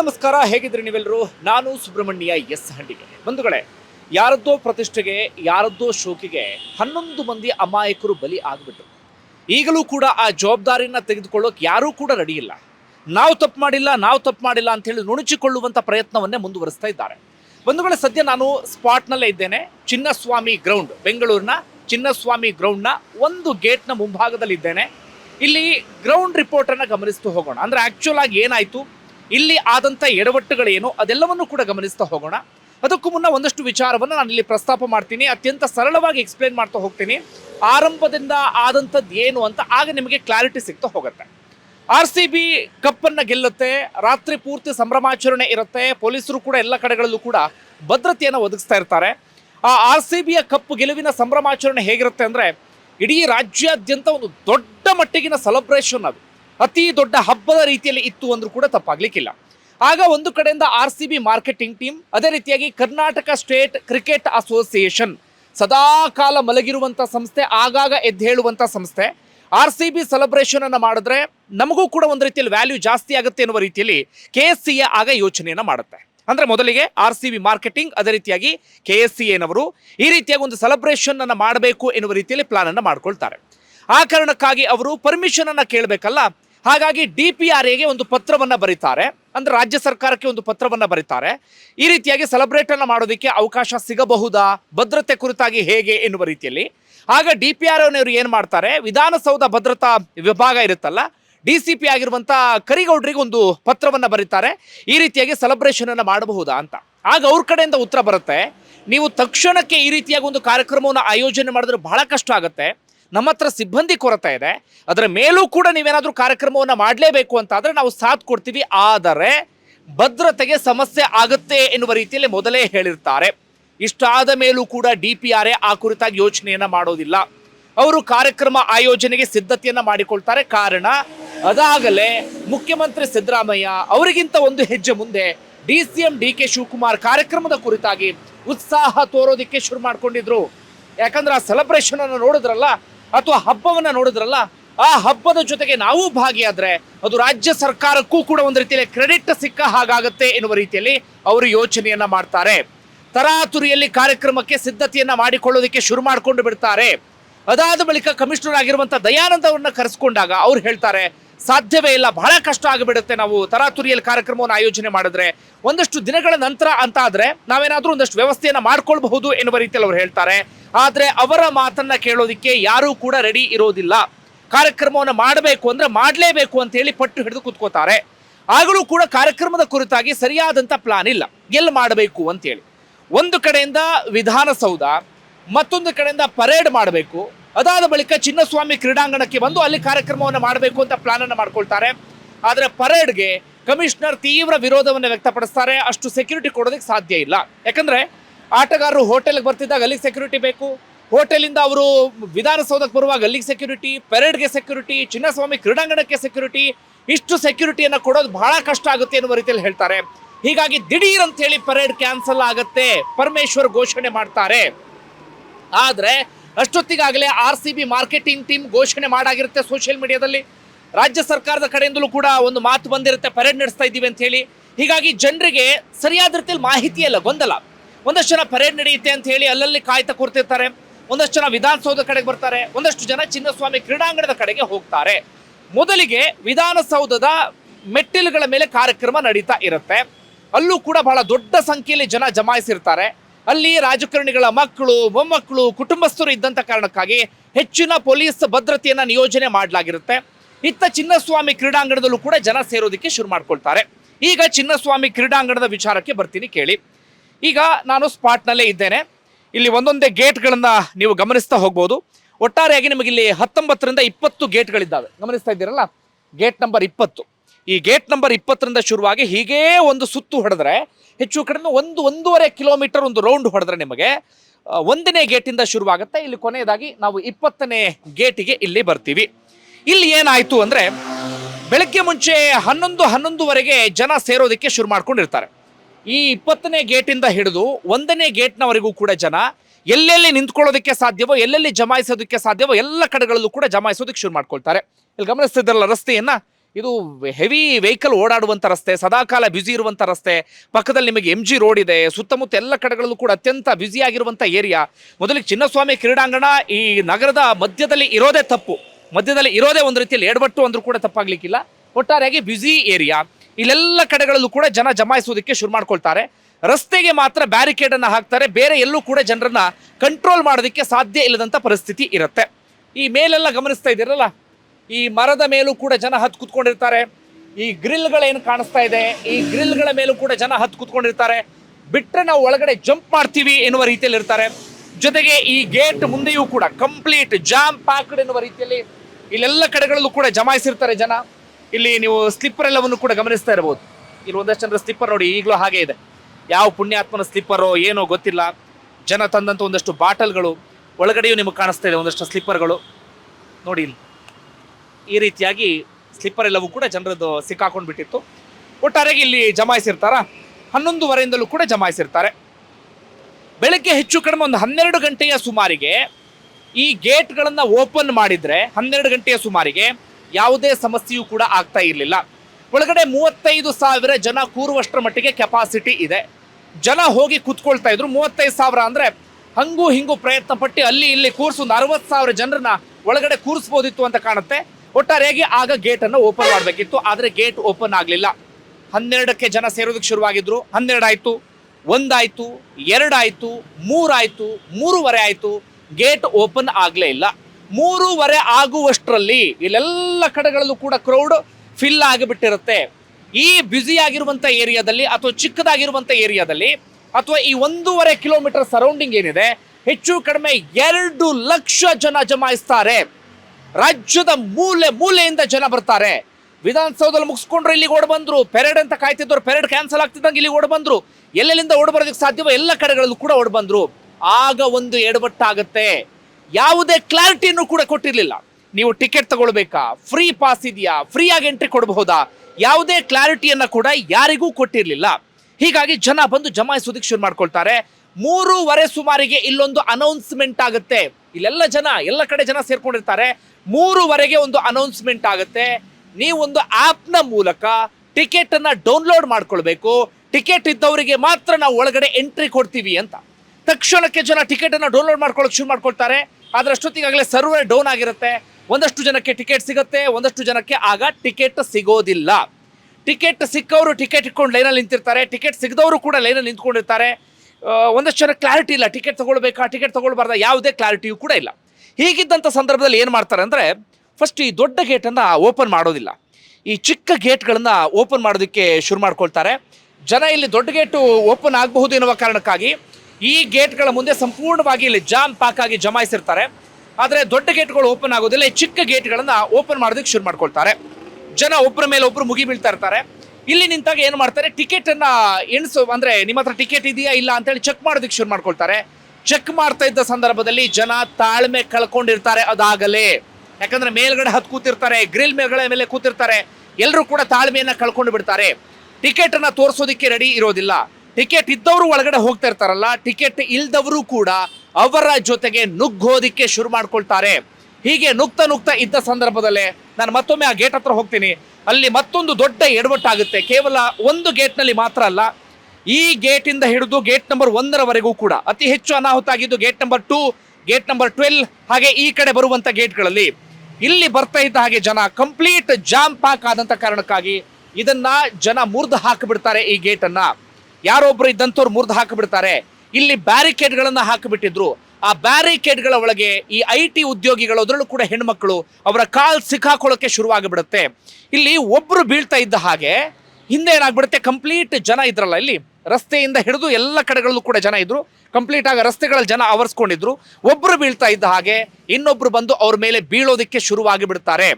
ನಮಸ್ಕಾರ ಹೇಗಿದ್ರಿ ನೀವೆಲ್ಲರೂ? ನಾನು ಸುಬ್ರಹ್ಮಣ್ಯ ಎಸ್ ಹಂಡಿಗೆ. ಬಂಧುಗಳೇ, ಯಾರದ್ದೋ ಪ್ರತಿಷ್ಠೆಗೆ, ಯಾರದ್ದೋ ಶೋಕಿಗೆ ಹನ್ನೊಂದು ಮಂದಿ ಅಮಾಯಕರು ಬಲಿ ಆಗ್ಬಿಟ್ರು. ಈಗಲೂ ಕೂಡ ಆ ಜವಾಬ್ದಾರಿನ ತೆಗೆದುಕೊಳ್ಳೋಕೆ ಯಾರೂ ಕೂಡ ರೆಡಿ ಇಲ್ಲ. ನಾವು ತಪ್ಪು ಮಾಡಿಲ್ಲ, ನಾವು ತಪ್ಪು ಮಾಡಿಲ್ಲ ಅಂತ ಹೇಳಿ ನುಣುಚಿಕೊಳ್ಳುವಂಥ ಪ್ರಯತ್ನವನ್ನೇ ಮುಂದುವರಿಸ್ತಾ ಇದ್ದಾರೆ. ಬಂಧುಗಳೇ, ಸದ್ಯ ನಾನು ಸ್ಪಾಟ್ನಲ್ಲೇ ಇದ್ದೇನೆ. ಚಿನ್ನಸ್ವಾಮಿ ಗ್ರೌಂಡ್, ಬೆಂಗಳೂರಿನ ಚಿನ್ನಸ್ವಾಮಿ ಗ್ರೌಂಡ್ನ ಒಂದು ಗೇಟ್ನ ಮುಂಭಾಗದಲ್ಲಿ ಇದ್ದೇನೆ ಇಲ್ಲಿ ಗ್ರೌಂಡ್ ರಿಪೋರ್ಟ್ ಗಮನಿಸ್ತು ಹೋಗೋಣ. ಅಂದ್ರೆ ಆಕ್ಚುಲ್ ಆಗಿ ಏನಾಯ್ತು? ಇಲ್ಲಿ ಆದಂಥ ಎಡವಟ್ಟುಗಳೇನು, ಅದೆಲ್ಲವನ್ನು ಕೂಡ ಗಮನಿಸ್ತಾ ಹೋಗೋಣ. ಅದಕ್ಕೂ ಮುನ್ನ ಒಂದಷ್ಟು ವಿಚಾರವನ್ನು ನಾನು ಇಲ್ಲಿ ಪ್ರಸ್ತಾಪ ಮಾಡ್ತೀನಿ. ಅತ್ಯಂತ ಸರಳವಾಗಿ ಎಕ್ಸ್ಪ್ಲೇನ್ ಮಾಡ್ತಾ ಹೋಗ್ತೀನಿ. ಆರಂಭದಿಂದ ಆದಂಥದ್ದು ಏನು ಅಂತ ಆಗ ನಿಮಗೆ ಕ್ಲಾರಿಟಿ ಸಿಗ್ತಾ ಹೋಗುತ್ತೆ. ಆರ್ ಸಿ ಬಿ ಕಪ್ಪನ್ನು ಗೆಲ್ಲುತ್ತೆ, ರಾತ್ರಿ ಪೂರ್ತಿ ಸಂಭ್ರಮಾಚರಣೆ ಇರುತ್ತೆ, ಪೊಲೀಸರು ಕೂಡ ಎಲ್ಲ ಕಡೆಗಳಲ್ಲೂ ಕೂಡ ಭದ್ರತೆಯನ್ನು ಒದಗಿಸ್ತಾ ಇರ್ತಾರೆ. ಆ ಆರ್ ಸಿ ಬಿಯ ಕಪ್ಪು ಗೆಲುವಿನ ಸಂಭ್ರಮಾಚರಣೆ ಹೇಗಿರುತ್ತೆ ಅಂದರೆ, ಇಡೀ ರಾಜ್ಯಾದ್ಯಂತ ಒಂದು ದೊಡ್ಡ ಮಟ್ಟಿಗಿನ ಸೆಲೆಬ್ರೇಷನ್ ಅದು. ಅತಿ ದೊಡ್ಡ ಹಬ್ಬದ ರೀತಿಯಲ್ಲಿ ಇತ್ತು ಅಂದ್ರೂ ಕೂಡ ತಪ್ಪಾಗ್ಲಿಕ್ಕಿಲ್ಲ. ಆಗ ಒಂದು ಕಡೆಯಿಂದ R C B marketing team, ಅದೇ ರೀತಿಯಾಗಿ ಕರ್ನಾಟಕ ಸ್ಟೇಟ್ ಕ್ರಿಕೆಟ್ ಅಸೋಸಿಯೇಷನ್ ಸದಾ ಕಾಲ ಮಲಗಿರುವಂಥ ಸಂಸ್ಥೆ, ಆಗಾಗ ಎದ್ದೇಳುವಂಥ ಸಂಸ್ಥೆ, ಆರ್ ಸಿ ಬಿ ಸೆಲೆಬ್ರೇಷನ್ ಅನ್ನು ಮಾಡಿದ್ರೆ ನಮಗೂ ಕೂಡ ಒಂದು ರೀತಿಯಲ್ಲಿ ವ್ಯಾಲ್ಯೂ ಜಾಸ್ತಿ ಆಗುತ್ತೆ ಎನ್ನುವ ರೀತಿಯಲ್ಲಿ ಕೆ ಎಸ್ ಸಿ ಎ ಆಗ ಯೋಚನೆಯನ್ನು ಮಾಡುತ್ತೆ. ಅಂದ್ರೆ ಮೊದಲಿಗೆ ಆರ್ ಸಿ ಬಿ ಮಾರ್ಕೆಟಿಂಗ್, ಅದೇ ರೀತಿಯಾಗಿ ಕೆ ಎಸ್ ಸಿ ಎನವರು ಈ ರೀತಿಯಾಗಿ ಒಂದು ಸೆಲೆಬ್ರೇಷನ್ ಅನ್ನು ಮಾಡಬೇಕು ಎನ್ನುವ ರೀತಿಯಲ್ಲಿ ಪ್ಲಾನ್ ಅನ್ನು ಮಾಡ್ಕೊಳ್ತಾರೆ. ಆ ಕಾರಣಕ್ಕಾಗಿ ಅವರು ಪರ್ಮಿಷನ್ ಅನ್ನ ಕೇಳಬೇಕಲ್ಲ ಹಾಗಾಗಿ ಡಿ ಪಿ ಆರ್ ಎಗೆ ಒಂದು ಪತ್ರವನ್ನ ಬರೀತಾರೆ, ಅಂದ್ರೆ ರಾಜ್ಯ ಸರ್ಕಾರಕ್ಕೆ ಒಂದು ಪತ್ರವನ್ನ ಬರೀತಾರೆ. ಈ ರೀತಿಯಾಗಿ ಸೆಲೆಬ್ರೇಟ್ ಅನ್ನ ಮಾಡೋದಕ್ಕೆ ಅವಕಾಶ ಸಿಗಬಹುದಾ? ಭದ್ರತೆ ಕುರಿತಾಗಿ ಹೇಗೆ ಎನ್ನುವ ರೀತಿಯಲ್ಲಿ. ಆಗ ಡಿ ಪಿ ಆರ್ ಅವರು ಏನು ಮಾಡ್ತಾರೆ, ವಿಧಾನಸೌಧ ಭದ್ರತಾ ವಿಭಾಗ ಇರುತ್ತಲ್ಲ, ಡಿ ಸಿ ಪಿ ಆಗಿರುವಂಥ ಕರಿಗೌಡ್ರಿಗೆ ಒಂದು ಪತ್ರವನ್ನ ಬರೀತಾರೆ. ಈ ರೀತಿಯಾಗಿ ಸೆಲೆಬ್ರೇಷನ್ ಅನ್ನ ಮಾಡಬಹುದಾ ಅಂತ. ಆಗ ಅವ್ರ ಕಡೆಯಿಂದ ಉತ್ತರ ಬರುತ್ತೆ, ನೀವು ತಕ್ಷಣಕ್ಕೆ ಈ ರೀತಿಯಾಗಿ ಒಂದು ಕಾರ್ಯಕ್ರಮವನ್ನು ಆಯೋಜನೆ ಮಾಡಿದ್ರೆ ಬಹಳ ಕಷ್ಟ ಆಗುತ್ತೆ. ನಮ್ಮ ಹತ್ರ ಸಿಬ್ಬಂದಿ ಕೊರತೆ ಇದೆ. ಅದರ ಮೇಲೂ ಕೂಡ ನೀವೇನಾದರೂ ಕಾರ್ಯಕ್ರಮವನ್ನು ಮಾಡಲೇಬೇಕು ಅಂತ ಆದ್ರೆ ನಾವು ಸಾಥ್ ಕೊಡ್ತೀವಿ. ಆದರೆ ಭದ್ರತೆಗೆ ಸಮಸ್ಯೆ ಆಗುತ್ತೆ ಎನ್ನುವ ರೀತಿಯಲ್ಲಿ ಮೊದಲೇ ಹೇಳಿರ್ತಾರೆ. ಇಷ್ಟಾದ ಮೇಲೂ ಕೂಡ ಡಿ ಪಿ ಆರ್ ಎ ಆ ಕುರಿತಾಗಿ ಯೋಚನೆಯನ್ನು ಮಾಡೋದಿಲ್ಲ. ಅವರು ಕಾರ್ಯಕ್ರಮ ಆಯೋಜನೆಗೆ ಸಿದ್ಧತೆಯನ್ನು ಮಾಡಿಕೊಳ್ತಾರೆ. ಕಾರಣ ಅದಾಗಲೇ ಮುಖ್ಯಮಂತ್ರಿ ಸಿದ್ದರಾಮಯ್ಯ ಅವರಿಗಿಂತ ಒಂದು ಹೆಜ್ಜೆ ಮುಂದೆ D C M D K Shivakumar ಕಾರ್ಯಕ್ರಮದ ಕುರಿತಾಗಿ ಉತ್ಸಾಹ ತೋರೋದಕ್ಕೆ ಶುರು ಮಾಡ್ಕೊಂಡಿದ್ರು. ಯಾಕಂದ್ರೆ ಆ ಸೆಲೆಬ್ರೇಷನ್ ಅನ್ನು ನೋಡಿದ್ರಲ್ಲ ಅಥವಾ ಹಬ್ಬವನ್ನ ನೋಡಿದ್ರಲ್ಲ, ಆ ಹಬ್ಬದ ಜೊತೆಗೆ ನಾವು ಭಾಗಿಯಾದರೆ ಅದು ರಾಜ್ಯ ಸರ್ಕಾರಕ್ಕೂ ಕೂಡ ಒಂದು ರೀತಿಯಲ್ಲಿ ಕ್ರೆಡಿಟ್ ಸಿಕ್ಕ ಹಾಗಾಗತ್ತೆ ಎನ್ನುವ ರೀತಿಯಲ್ಲಿ ಅವರು ಯೋಚನೆಯನ್ನ ಮಾಡ್ತಾರೆ. ತರಾತುರಿಯಲ್ಲಿ ಕಾರ್ಯಕ್ರಮಕ್ಕೆ ಸಿದ್ಧತೆಯನ್ನ ಮಾಡಿಕೊಳ್ಳೋದಕ್ಕೆ ಶುರು ಮಾಡಿಕೊಂಡು ಬಿಡ್ತಾರೆ. ಅದಾದ ಬಳಿಕ ಕಮಿಷನರ್ ಆಗಿರುವಂತ ದಯಾನಂದ ಅವರನ್ನ ಕರೆಸ್ಕೊಂಡಾಗ ಅವ್ರು ಹೇಳ್ತಾರೆ ಸಾಧ್ಯವೇ ಇಲ್ಲ. ಬಹಳ ಕಷ್ಟ ಆಗಿಬಿಡುತ್ತೆ. ನಾವು ತರಾತುರಿಯಲ್ಲಿ ಕಾರ್ಯಕ್ರಮವನ್ನು ಆಯೋಜನೆ ಮಾಡಿದ್ರೆ, ಒಂದಷ್ಟು ದಿನಗಳ ನಂತರ ಅಂತ ಆದರೆ, ನಾವೇನಾದರೂ ಒಂದಷ್ಟು ವ್ಯವಸ್ಥೆಯನ್ನು ಮಾಡ್ಕೊಳ್ಬಹುದು ಎನ್ನುವ ರೀತಿಯಲ್ಲಿ ಅವರು ಹೇಳ್ತಾರೆ. ಆದರೆ ಅವರ ಮಾತನ್ನು ಕೇಳೋದಿಕ್ಕೆ ಯಾರೂ ಕೂಡ ರೆಡಿ ಇರೋದಿಲ್ಲ. ಕಾರ್ಯಕ್ರಮವನ್ನು ಮಾಡಬೇಕು ಅಂದರೆ ಮಾಡಲೇಬೇಕು ಅಂತ ಹೇಳಿ ಪಟ್ಟು ಹಿಡಿದು ಕೂತ್ಕೋತಾರೆ. ಆಗಲೂ ಕೂಡ ಕಾರ್ಯಕ್ರಮದ ಕುರಿತಾಗಿ ಸರಿಯಾದಂಥ ಪ್ಲಾನ್ ಇಲ್ಲ. ಎಲ್ಲಿ ಮಾಡಬೇಕು ಅಂತೇಳಿ ಒಂದು ಕಡೆಯಿಂದ ವಿಧಾನಸೌಧ, ಮತ್ತೊಂದು ಕಡೆಯಿಂದ ಪರೇಡ್ ಮಾಡಬೇಕು. ಅದಾದ ಬಳಿಕ ಚಿನ್ನಸ್ವಾಮಿ ಕ್ರೀಡಾಂಗಣಕ್ಕೆ ಬಂದು ಅಲ್ಲಿ ಕಾರ್ಯಕ್ರಮವನ್ನು ಮಾಡಬೇಕು ಅಂತ ಪ್ಲಾನ್ ಅನ್ನು ಮಾಡ್ಕೊಳ್ತಾರೆ. ಆದರೆ ಪರೇಡ್ಗೆ ಕಮಿಷನರ್ ತೀವ್ರ ವಿರೋಧವನ್ನು ವ್ಯಕ್ತಪಡಿಸ್ತಾರೆ. ಅಷ್ಟು ಸೆಕ್ಯೂರಿಟಿ ಕೊಡೋದಕ್ಕೆ ಸಾಧ್ಯ ಇಲ್ಲ. ಯಾಕಂದ್ರೆ ಆಟಗಾರರು ಹೋಟೆಲ್ಗೆ ಬರ್ತಿದ್ದಾಗ ಅಲ್ಲಿಗೆ ಸೆಕ್ಯೂರಿಟಿ ಬೇಕು. ಹೋಟೆಲಿಂದ ಅವರು ವಿಧಾನಸೌಧಕ್ಕೆ ಬರುವಾಗ ಅಲ್ಲಿಗೆ ಸೆಕ್ಯೂರಿಟಿ ಪೆರೇಡ್ಗೆ ಸೆಕ್ಯೂರಿಟಿ ಚಿನ್ನಸ್ವಾಮಿ ಕ್ರೀಡಾಂಗಣಕ್ಕೆ ಸೆಕ್ಯೂರಿಟಿ ಇಷ್ಟು ಸೆಕ್ಯೂರಿಟಿಯನ್ನು ಕೊಡೋದು ಬಹಳ ಕಷ್ಟ ಆಗುತ್ತೆ ಅನ್ನುವ ರೀತಿಯಲ್ಲಿ ಹೇಳ್ತಾರೆ. ಹೀಗಾಗಿ ದಿಢೀರ್ ಅಂತ ಹೇಳಿ ಪರೇಡ್ ಕ್ಯಾನ್ಸಲ್ ಆಗುತ್ತೆ. ಪರಮೇಶ್ವರ್ ಘೋಷಣೆ ಮಾಡ್ತಾರೆ. ಆದ್ರೆ ಅಷ್ಟೊತ್ತಿಗಾಗಲೇ R C B marketing team ಘೋಷಣೆ ಮಾಡಾಗಿರುತ್ತೆ ಸೋಷಿಯಲ್ ಮೀಡಿಯಾದಲ್ಲಿ. ರಾಜ್ಯ ಸರ್ಕಾರದ ಕಡೆಯಿಂದಲೂ ಕೂಡ ಒಂದು ಮಾತು ಬಂದಿರುತ್ತೆ, ಪರೇಡ್ ನಡೆಸ್ತಾ ಇದ್ದೀವಿ ಅಂತ ಹೇಳಿ. ಹೀಗಾಗಿ ಜನರಿಗೆ ಸರಿಯಾದ ರೀತಿಯಲ್ಲಿ ಮಾಹಿತಿ ಅಲ್ಲ, ಗೊಂದಲ. ಒಂದಷ್ಟು ಜನ ಪರೇಡ್ ನಡೆಯುತ್ತೆ ಅಂತ ಹೇಳಿ ಅಲ್ಲಲ್ಲಿ ಕಾಯ್ತಾ ಕೂರ್ತಿರ್ತಾರೆ. ಒಂದಷ್ಟು ಜನ ವಿಧಾನಸೌಧ ಕಡೆಗೆ ಬರ್ತಾರೆ. ಒಂದಷ್ಟು ಜನ ಚಿನ್ನಸ್ವಾಮಿ ಕ್ರೀಡಾಂಗಣದ ಕಡೆಗೆ ಹೋಗ್ತಾರೆ. ಮೊದಲಿಗೆ ವಿಧಾನಸೌಧದ ಮೆಟ್ಟಿಲುಗಳ ಮೇಲೆ ಕಾರ್ಯಕ್ರಮ ನಡೀತಾ ಇರುತ್ತೆ. ಅಲ್ಲೂ ಕೂಡ ಬಹಳ ದೊಡ್ಡ ಸಂಖ್ಯೆಯಲ್ಲಿ ಜನ ಜಮಾಯಿಸಿರ್ತಾರೆ. ಅಲ್ಲಿ ರಾಜಕಾರಣಿಗಳ ಮಕ್ಕಳು, ಮೊಮ್ಮಕ್ಕಳು, ಕುಟುಂಬಸ್ಥರು ಇದ್ದಂಥ ಕಾರಣಕ್ಕಾಗಿ ಹೆಚ್ಚಿನ ಪೊಲೀಸ್ ಭದ್ರತೆಯನ್ನು ನಿಯೋಜನೆ ಮಾಡಲಾಗಿರುತ್ತೆ. ಇತ್ತ ಚಿನ್ನಸ್ವಾಮಿ ಕ್ರೀಡಾಂಗಣದಲ್ಲೂ ಕೂಡ ಜನ ಸೇರೋದಕ್ಕೆ ಶುರು ಮಾಡ್ಕೊಳ್ತಾರೆ. ಈಗ ಚಿನ್ನಸ್ವಾಮಿ ಕ್ರೀಡಾಂಗಣದ ವಿಚಾರಕ್ಕೆ ಬರ್ತೀನಿ ಕೇಳಿ. ಈಗ ನಾನು ಸ್ಪಾಟ್ನಲ್ಲೇ ಇದ್ದೇನೆ. ಇಲ್ಲಿ ಒಂದೊಂದೇ ಗೇಟ್ಗಳನ್ನು ನೀವು ಗಮನಿಸ್ತಾ ಹೋಗ್ಬೋದು. ಒಟ್ಟಾರೆಯಾಗಿ ನಿಮಗೆ ಇಲ್ಲಿ ಹತ್ತೊಂಬತ್ತರಿಂದ ಇಪ್ಪತ್ತು ಗೇಟ್ಗಳಿದ್ದಾವೆ. ಗಮನಿಸ್ತಾ ಇದ್ದೀರಲ್ಲ? ಗೇಟ್ ನಂಬರ್ ಇಪ್ಪತ್ತು. ಈ ಗೇಟ್ ನಂಬರ್ ಇಪ್ಪತ್ತರಿಂದ ಶುರುವಾಗಿ ಹೀಗೇ ಒಂದು ಸುತ್ತು ಹೊಡೆದ್ರೆ ಹೆಚ್ಚು ಕಡಿಮೆ ಒಂದು, ಒಂದೂವರೆ ಕಿಲೋಮೀಟರ್ ಒಂದು ರೌಂಡ್ ಹೊಡೆದ್ರೆ ನಿಮಗೆ ಒಂದನೇ ಗೇಟಿಂದ ಶುರುವಾಗುತ್ತೆ. ಇಲ್ಲಿ ಕೊನೆಯದಾಗಿ ನಾವು ಇಪ್ಪತ್ತನೇ ಗೇಟಿಗೆ ಇಲ್ಲಿ ಬರ್ತೀವಿ. ಇಲ್ಲಿ ಏನಾಯಿತು ಅಂದರೆ ಬೆಳಗ್ಗೆ ಮುಂಚೆ ಹನ್ನೊಂದು, ಹನ್ನೊಂದುವರೆಗೆ ಜನ ಸೇರೋದಕ್ಕೆ ಶುರು ಮಾಡ್ಕೊಂಡಿರ್ತಾರೆ. ಈ ಇಪ್ಪತ್ತನೇ ಗೇಟಿಂದ ಹಿಡಿದು ಒಂದನೇ ಗೇಟ್ನವರೆಗೂ ಕೂಡ ಜನ ಎಲ್ಲೆಲ್ಲಿ ನಿಂತ್ಕೊಳ್ಳೋದಕ್ಕೆ ಸಾಧ್ಯವೋ, ಎಲ್ಲೆಲ್ಲಿ ಜಮಾಯಿಸೋದಕ್ಕೆ ಸಾಧ್ಯವೋ ಎಲ್ಲ ಕಡೆಗಳಲ್ಲೂ ಕೂಡ ಜಮಾಯಿಸೋದಕ್ಕೆ ಶುರು ಮಾಡ್ಕೊಳ್ತಾರೆ. ಇಲ್ಲಿ ಗಮನಿಸ್ತಿದ್ದಾರಲ್ಲ ರಸ್ತೆಯನ್ನ? ಇದು ಹೆವಿ ವೆಹಿಕಲ್ ಓಡಾಡುವಂಥ ರಸ್ತೆ, ಸದಾಕಾಲ ಬ್ಯುಸಿ ಇರುವಂಥ ರಸ್ತೆ, ಪಕ್ಕದಲ್ಲಿ ನಿಮಗೆ ಎಂ ಜಿ ರೋಡ್ ಇದೆ, ಸುತ್ತಮುತ್ತ ಎಲ್ಲ ಕಡೆಗಳಲ್ಲೂ ಕೂಡ ಅತ್ಯಂತ ಬ್ಯುಸಿ ಆಗಿರುವಂಥ ಏರಿಯಾ ಮೊದಲಿಗೆ ಚಿನ್ನಸ್ವಾಮಿ ಕ್ರೀಡಾಂಗಣ ಈ ನಗರದ ಮಧ್ಯದಲ್ಲಿ ಇರೋದೇ ತಪ್ಪು. ಮಧ್ಯದಲ್ಲಿ ಇರೋದೇ ಒಂದು ರೀತಿಯಲ್ಲಿ ಎಡವಟ್ಟು ಅಂದರೂ ಕೂಡ ತಪ್ಪಾಗ್ಲಿಕ್ಕಿಲ್ಲ. ಒಟ್ಟಾರೆಯಾಗಿ ಬ್ಯುಸಿ ಏರಿಯಾ ಇಲ್ಲೆಲ್ಲ ಕಡೆಗಳಲ್ಲೂ ಕೂಡ ಜನ ಜಮಾಯಿಸೋದಕ್ಕೆ ಶುರು ಮಾಡ್ಕೊಳ್ತಾರೆ. ರಸ್ತೆಗೆ ಮಾತ್ರ ಬ್ಯಾರಿಕೇಡ್ ಅನ್ನು ಹಾಕ್ತಾರೆ. ಬೇರೆ ಎಲ್ಲೂ ಕೂಡ ಜನರನ್ನ ಕಂಟ್ರೋಲ್ ಮಾಡೋದಕ್ಕೆ ಸಾಧ್ಯ ಇಲ್ಲದಂಥ ಪರಿಸ್ಥಿತಿ ಇರುತ್ತೆ. ಈ ಮೇಲೆಲ್ಲ ಗಮನಿಸ್ತಾ ಇದ್ದೀರಲ್ಲ? ಈ ಮರದ ಮೇಲೂ ಕೂಡ ಜನ ಹತ್ತು ಕುತ್ಕೊಂಡಿರ್ತಾರೆ. ಈ ಗ್ರಿಲ್ಗಳೇನು ಕಾಣಿಸ್ತಾ ಇದೆ? ಈ ಗ್ರಿಲ್ಗಳ ಮೇಲೂ ಕೂಡ ಜನ ಹತ್ತು ಕುತ್ಕೊಂಡಿರ್ತಾರೆ. ಬಿಟ್ಟರೆ ನಾವು ಒಳಗಡೆ ಜಂಪ್ ಮಾಡ್ತೀವಿ ಎನ್ನುವ ರೀತಿಯಲ್ಲಿ ಇರ್ತಾರೆ ಜೊತೆಗೆ ಈ ಗೇಟ್ ಮುಂದೆಯೂ ಕೂಡ ಕಂಪ್ಲೀಟ್ ಜಾಮ್ ಪ್ಯಾಕ್ಡ್ ಎನ್ನುವ ರೀತಿಯಲ್ಲಿ ಇಲ್ಲೆಲ್ಲ ಕಡೆಗಳಲ್ಲೂ ಕೂಡ ಜಮಾಯಿಸಿರ್ತಾರೆ ಜನ. ಇಲ್ಲಿ ನೀವು ಸ್ಲಿಪ್ಪರ್ ಎಲ್ಲವನ್ನು ಕೂಡ ಗಮನಿಸ್ತಾ ಇರಬಹುದು ಇಲ್ಲಿ ಒಂದಷ್ಟು ಜನರ ಸ್ಲಿಪ್ಪರ್ ನೋಡಿ, ಈಗಲೂ ಹಾಗೆ ಇದೆ. ಯಾವ ಪುಣ್ಯಾತ್ಮನ ಸ್ಲಿಪ್ಪರೋ ಏನೋ ಗೊತ್ತಿಲ್ಲ. ಜನ ತಂದಂತ ಒಂದಷ್ಟು ಬಾಟಲ್ಗಳು, ಒಳಗಡೆಯೂ ನಿಮಗೆ ಕಾಣಿಸ್ತಾ ಇದೆ ಒಂದಷ್ಟು ಸ್ಲಿಪ್ಪರ್ಗಳು. ನೋಡಿ ಇಲ್ಲಿ. ಈ ರೀತಿಯಾಗಿ ಸ್ಲಿಪ್ಪರ್ ಎಲ್ಲವೂ ಕೂಡ ಜನರದ್ದು ಸಿಕ್ಕಾಕೊಂಡು ಬಿಟ್ಟಿತ್ತು ಒಟ್ಟಾರೆಗೆ ಇಲ್ಲಿ ಜಮಾಯಿಸಿರ್ತಾರ? ಹನ್ನೊಂದುವರೆಯಿಂದಲೂ ಕೂಡ ಜಮಾಯಿಸಿರ್ತಾರೆ. ಬೆಳಗ್ಗೆ ಹೆಚ್ಚು ಕಡಿಮೆ ಒಂದು ಹನ್ನೆರಡು ಗಂಟೆಯ ಸುಮಾರಿಗೆ ಈ ಗೇಟ್ಗಳನ್ನು ಓಪನ್ ಮಾಡಿದರೆ ಹನ್ನೆರಡು ಗಂಟೆಯ ಸುಮಾರಿಗೆ ಯಾವುದೇ ಸಮಸ್ಯೆಯೂ ಕೂಡ ಆಗ್ತಾ ಇರಲಿಲ್ಲ. ಒಳಗಡೆ ಮೂವತ್ತೈದು ಸಾವಿರ ಜನ ಕೂರುವಷ್ಟರ ಮಟ್ಟಿಗೆ ಕೆಪಾಸಿಟಿ ಇದೆ. ಜನ ಹೋಗಿ ಕೂತ್ಕೊಳ್ತಾ ಇದ್ರು. ಮೂವತ್ತೈದು ಸಾವಿರ ಅಂದರೆ ಹಂಗೂ ಹಿಂಗೂ ಪ್ರಯತ್ನ ಪಟ್ಟು ಅಲ್ಲಿ ಇಲ್ಲಿ ಕೂರ್ಸು ಒಂದು ಅರವತ್ತು ಸಾವಿರ ಜನರನ್ನ ಒಳಗಡೆ ಕೂರಿಸ್ಬೋದಿತ್ತು ಅಂತ ಕಾಣುತ್ತೆ. ಒಟ್ಟಾರೆಯಾಗಿ ಆಗ ಗೇಟ್ ಅನ್ನು ಓಪನ್ ಮಾಡಬೇಕಿತ್ತು, ಆದರೆ ಗೇಟ್ ಓಪನ್ ಆಗಲಿಲ್ಲ. ಹನ್ನೆರಡಕ್ಕೆ ಜನ ಸೇರೋದಕ್ಕೆ ಶುರುವಾಗಿದ್ರು. ಹನ್ನೆರಡಾಯಿತು ಒಂದಾಯಿತು ಎರಡಾಯಿತು ಮೂರಾಯಿತು ಮೂರುವರೆ ಆಯಿತು ಗೇಟ್ ಓಪನ್ ಆಗಲೇ ಇಲ್ಲ. ಮೂರುವರೆ ಆಗುವಷ್ಟರಲ್ಲಿ ಇಲ್ಲೆಲ್ಲ ಕಡೆಗಳಲ್ಲೂ ಕೂಡ ಕ್ರೌಡ್ ಫಿಲ್ ಆಗಿಬಿಟ್ಟಿರುತ್ತೆ. ಈ ಬ್ಯುಸಿ ಆಗಿರುವಂತ ಏರಿಯಾದಲ್ಲಿ ಅಥವಾ ಚಿಕ್ಕದಾಗಿರುವಂತ ಏರಿಯಾದಲ್ಲಿ ಅಥವಾ ಈ ಒಂದೂವರೆ ಕಿಲೋಮೀಟರ್ ಸರೌಂಡಿಂಗ್ ಏನಿದೆ, ಹೆಚ್ಚು ಕಡಿಮೆ ಎರಡು ಲಕ್ಷ ಜನ ಜಮಾಯಿಸ್ತಾರೆ. ರಾಜ್ಯದ ಮೂಲೆ ಮೂಲೆಯಿಂದ ಜನ ಬರ್ತಾರೆ. ವಿಧಾನಸೌಧದಲ್ಲಿ ಮುಗಿಸ್ಕೊಂಡ್ರೆ ಇಲ್ಲಿಗೆ ಓಡ್ ಬಂದ್ರು. ಪೆರೇಡ್ ಅಂತ ಕಾಯ್ತಿದ್ದವ್ರು ಪೆರೇಡ್ ಕ್ಯಾನ್ಸಲ್ ಆಗ್ತಿದ್ದಂಗೆ ಇಲ್ಲಿಗೆ ಓಡ್ ಬಂದ್ರು. ಎಲ್ಲೆಲ್ಲಿಂದ ಓಡ್ ಬರೋದಕ್ಕೆ ಸಾಧ್ಯವೋ ಎಲ್ಲ ಕಡೆಗಳಲ್ಲೂ ಕೂಡ ಓಡ್ ಬಂದ್ರು. ಆಗ ಒಂದು ಎಡವಟ್ಟಾಗತ್ತೆ ಯಾವುದೇ ಕ್ಲಾರಿಟಿಯನ್ನು ಕೂಡ ಕೊಟ್ಟಿರಲಿಲ್ಲ. ನೀವು ಟಿಕೆಟ್ ತಗೊಳ್ಬೇಕಾ? ಫ್ರೀ ಪಾಸ್ ಇದೆಯಾ? ಫ್ರೀ ಆಗಿ ಎಂಟ್ರಿ ಕೊಡಬಹುದಾ? ಯಾವುದೇ ಕ್ಲಾರಿಟಿಯನ್ನ ಕೂಡ ಯಾರಿಗೂ ಕೊಟ್ಟಿರಲಿಲ್ಲ. ಹೀಗಾಗಿ ಜನ ಬಂದು ಜಮಾಯಿಸೋದಕ್ಕೆ ಶುರು ಮಾಡ್ಕೊಳ್ತಾರೆ. ಮೂರುವರೆ ಸುಮಾರಿಗೆ ಇಲ್ಲೊಂದು ಅನೌನ್ಸ್ಮೆಂಟ್ ಆಗುತ್ತೆ. ಇಲ್ಲೆಲ್ಲ ಜನ, ಎಲ್ಲ ಕಡೆ ಜನ ಸೇರ್ಕೊಂಡಿರ್ತಾರೆ. ಮೂರುವರೆಗೆ ಒಂದು ಅನೌನ್ಸ್ಮೆಂಟ್ ಆಗುತ್ತೆ. ನೀವೊಂದು ಆ್ಯಪ್ನ ಮೂಲಕ ಟಿಕೆಟ್ ಅನ್ನ ಡೌನ್ಲೋಡ್ ಮಾಡ್ಕೊಳ್ಬೇಕು. ಟಿಕೆಟ್ ಇದ್ದವರಿಗೆ ಮಾತ್ರ ನಾವು ಒಳಗಡೆ ಎಂಟ್ರಿ ಕೊಡ್ತೀವಿ ಅಂತ. ತಕ್ಷಣಕ್ಕೆ ಜನ ಟಿಕೆಟ್ ಅನ್ನ ಡೌನ್ಲೋಡ್ ಮಾಡ್ಕೊಳ್ಳೋಕೆ ಶುರು ಮಾಡ್ಕೊಳ್ತಾರೆ. ಆದರೆ ಅಷ್ಟೊತ್ತಿಗಾಗಲೇ ಸರ್ವರ್ ಡೌನ್ ಆಗಿರುತ್ತೆ. ಒಂದಷ್ಟು ಜನಕ್ಕೆ ಟಿಕೆಟ್ ಸಿಗುತ್ತೆ, ಒಂದಷ್ಟು ಜನಕ್ಕೆ ಆಗ ಟಿಕೆಟ್ ಸಿಗೋದಿಲ್ಲ. ಟಿಕೆಟ್ ಸಿಕ್ಕವರು ಟಿಕೆಟ್ ಇಟ್ಕೊಂಡು ಲೈನಲ್ಲಿ ನಿಂತಿರ್ತಾರೆ. ಟಿಕೆಟ್ ಸಿಗದವರು ಕೂಡ ಲೈನಲ್ಲಿ ನಿಂತ್ಕೊಂಡಿರ್ತಾರೆ. ಒಂದಷ್ಟು ಜನ ಕ್ಲಾರಿಟಿ ಇಲ್ಲ. ಟಿಕೆಟ್ ತೊಗೊಳ್ಬೇಕಾ ಟಿಕೆಟ್ ತೊಗೊಳ್ಬಾರ್ದ ಯಾವುದೇ ಕ್ಲಾರಿಟಿಯೂ ಕೂಡ ಇಲ್ಲ. ಹೀಗಿದ್ದಂಥ ಸಂದರ್ಭದಲ್ಲಿ ಏನು ಮಾಡ್ತಾರೆ ಅಂದರೆ ಫಸ್ಟ್ ಈ ದೊಡ್ಡ ಗೇಟನ್ನು ಓಪನ್ ಮಾಡೋದಿಲ್ಲ. ಈ ಚಿಕ್ಕ ಗೇಟ್ಗಳನ್ನು ಓಪನ್ ಮಾಡೋದಕ್ಕೆ ಶುರು ಮಾಡ್ಕೊಳ್ತಾರೆ. ಜನ ಇಲ್ಲಿ ದೊಡ್ಡ ಗೇಟು ಓಪನ್ ಆಗಬಹುದು ಎನ್ನುವ ಕಾರಣಕ್ಕಾಗಿ ಈ ಗೇಟ್ಗಳ ಮುಂದೆ ಸಂಪೂರ್ಣವಾಗಿ ಇಲ್ಲಿ ಜಾಮ್ ಆಗಿ ಜಮಾಯಿಸಿರ್ತಾರೆ. ಆದರೆ ದೊಡ್ಡ ಗೇಟ್ಗಳು ಓಪನ್ ಆಗೋದಿಲ್ಲ, ಈ ಚಿಕ್ಕ ಗೇಟ್ಗಳನ್ನು ಓಪನ್ ಮಾಡೋದಕ್ಕೆ ಶುರು ಮಾಡ್ಕೊಳ್ತಾರೆ. ಜನ ಒಬ್ಬರ ಮೇಲೆ ಒಬ್ಬರು ಮುಗಿ ಬೀಳ್ತಾ ಇರ್ತಾರೆ. ಇಲ್ಲಿ ನಿಂತಾಗ ಏನು ಮಾಡ್ತಾರೆ ಟಿಕೆಟನ್ನು ಎಣಿಸೋ, ಅಂದ್ರೆ ನಿಮ್ಮ ಹತ್ರ ಟಿಕೆಟ್ ಇದೆಯಾ ಇಲ್ಲ ಅಂತೇಳಿ ಚೆಕ್ ಮಾಡೋದಕ್ಕೆ ಶುರು ಮಾಡ್ಕೊಳ್ತಾರೆ. ಚೆಕ್ ಮಾಡ್ತಾ ಇದ್ದ ಸಂದರ್ಭದಲ್ಲಿ ಜನ ತಾಳ್ಮೆ ಕಳ್ಕೊಂಡಿರ್ತಾರೆ ಅದಾಗಲೇ. ಯಾಕಂದ್ರೆ ಮೇಲ್ಗಡೆ ಹತ್ತು ಕೂತಿರ್ತಾರೆ, ಗ್ರಿಲ್ ಮೇಲ್ಗಡೆ ಮೇಲೆ ಕೂತಿರ್ತಾರೆ ಎಲ್ಲರೂ ಕೂಡ ತಾಳ್ಮೆಯನ್ನ ಕಳ್ಕೊಂಡು ಬಿಡ್ತಾರೆ. ಟಿಕೆಟ್ ಅನ್ನ ತೋರಿಸೋದಕ್ಕೆ ರೆಡಿ ಇರೋದಿಲ್ಲ. ಟಿಕೆಟ್ ಇದ್ದವರು ಒಳಗಡೆ ಹೋಗ್ತಾ ಇರ್ತಾರಲ್ಲ, ಟಿಕೆಟ್ ಇಲ್ದವರು ಕೂಡ ಅವರ ಜೊತೆಗೆ ನುಗ್ಗೋದಿಕ್ಕೆ ಶುರು ಮಾಡ್ಕೊಳ್ತಾರೆ. ಹೀಗೆ ನುಗ್ತಾ ನುಗ್ತಾ ಇದ್ದ ಸಂದರ್ಭದಲ್ಲೇ ನಾನು ಮತ್ತೊಮ್ಮೆ ಆ ಗೇಟ್ ಹತ್ರ ಹೋಗ್ತೀನಿ. ಅಲ್ಲಿ ಮತ್ತೊಂದು ದೊಡ್ಡ ಎಡವಟ್ಟಾಗುತ್ತೆ. ಕೇವಲ ಒಂದು ಗೇಟ್ನಲ್ಲಿ ಮಾತ್ರ ಅಲ್ಲ ಈ ಗೇಟಿಂದ ಹಿಡಿದು ಗೇಟ್ ನಂಬರ್ ಒಂದರವರೆಗೂ ಕೂಡ ಅತಿ ಹೆಚ್ಚು ಅನಾಹುತ ಆಗಿದ್ದು gate number two gate number twelve ಹಾಗೆ ಈ ಕಡೆ ಬರುವಂತ ಗೇಟ್ಗಳಲ್ಲಿ ಇಲ್ಲಿ ಬರ್ತಾ ಇದ್ದ ಹಾಗೆ ಜನ ಕಂಪ್ಲೀಟ್ ಜಾಮ್ ಪಾಕ್ ಆದಂತ ಕಾರಣಕ್ಕಾಗಿ ಇದನ್ನ ಜನ ಮುರಿದು ಹಾಕಿಬಿಡ್ತಾರೆ ಈ ಗೇಟ್ ಅನ್ನ. ಯಾರೊಬ್ರು ಇದ್ದಂಥವ್ರು ಮುರಿದು ಹಾಕಿಬಿಡ್ತಾರೆ. ಇಲ್ಲಿ ಬ್ಯಾರಿಕೇಡ್ಗಳನ್ನು ಹಾಕಿಬಿಟ್ಟಿದ್ರು. ಆ ಬ್ಯಾರಿಕೇಡ್ಗಳ ಒಳಗೆ ಈ ಐ ಟಿ ಉದ್ಯೋಗಿಗಳು ಅದರಲ್ಲೂ ಕೂಡ ಹೆಣ್ಮಕ್ಳು ಅವರ ಕಾಲ್ ಸಿಕ್ಕಾಕೊಳ್ಳೋಕೆ ಶುರುವಾಗಿಬಿಡುತ್ತೆ. ಇಲ್ಲಿ ಒಬ್ರು ಬೀಳ್ತಾ ಇದ್ದ ಹಾಗೆ ಹಿಂದೆ ಏನಾಗ್ಬಿಡುತ್ತೆ? ಕಂಪ್ಲೀಟ್ ಜನ ಇದ್ರಲ್ಲ ಇಲ್ಲಿ. ರಸ್ತೆಯಿಂದ ಹಿಡಿದು ಎಲ್ಲ ಕಡೆಗಳಲ್ಲೂ ಕೂಡ ಜನ ಇದ್ರು. ಕಂಪ್ಲೀಟ್ ಆಗಿ ರಸ್ತೆಗಳಲ್ಲಿ ಜನ ಆವರಿಸ್ಕೊಂಡಿದ್ರು. ಒಬ್ಬರು ಬೀಳ್ತಾ ಇದ್ದ ಹಾಗೆ ಇನ್ನೊಬ್ರು ಬಂದು ಅವ್ರ ಮೇಲೆ ಬೀಳೋದಕ್ಕೆ ಶುರುವಾಗಿ ಬಿಡ್ತಾರೆ.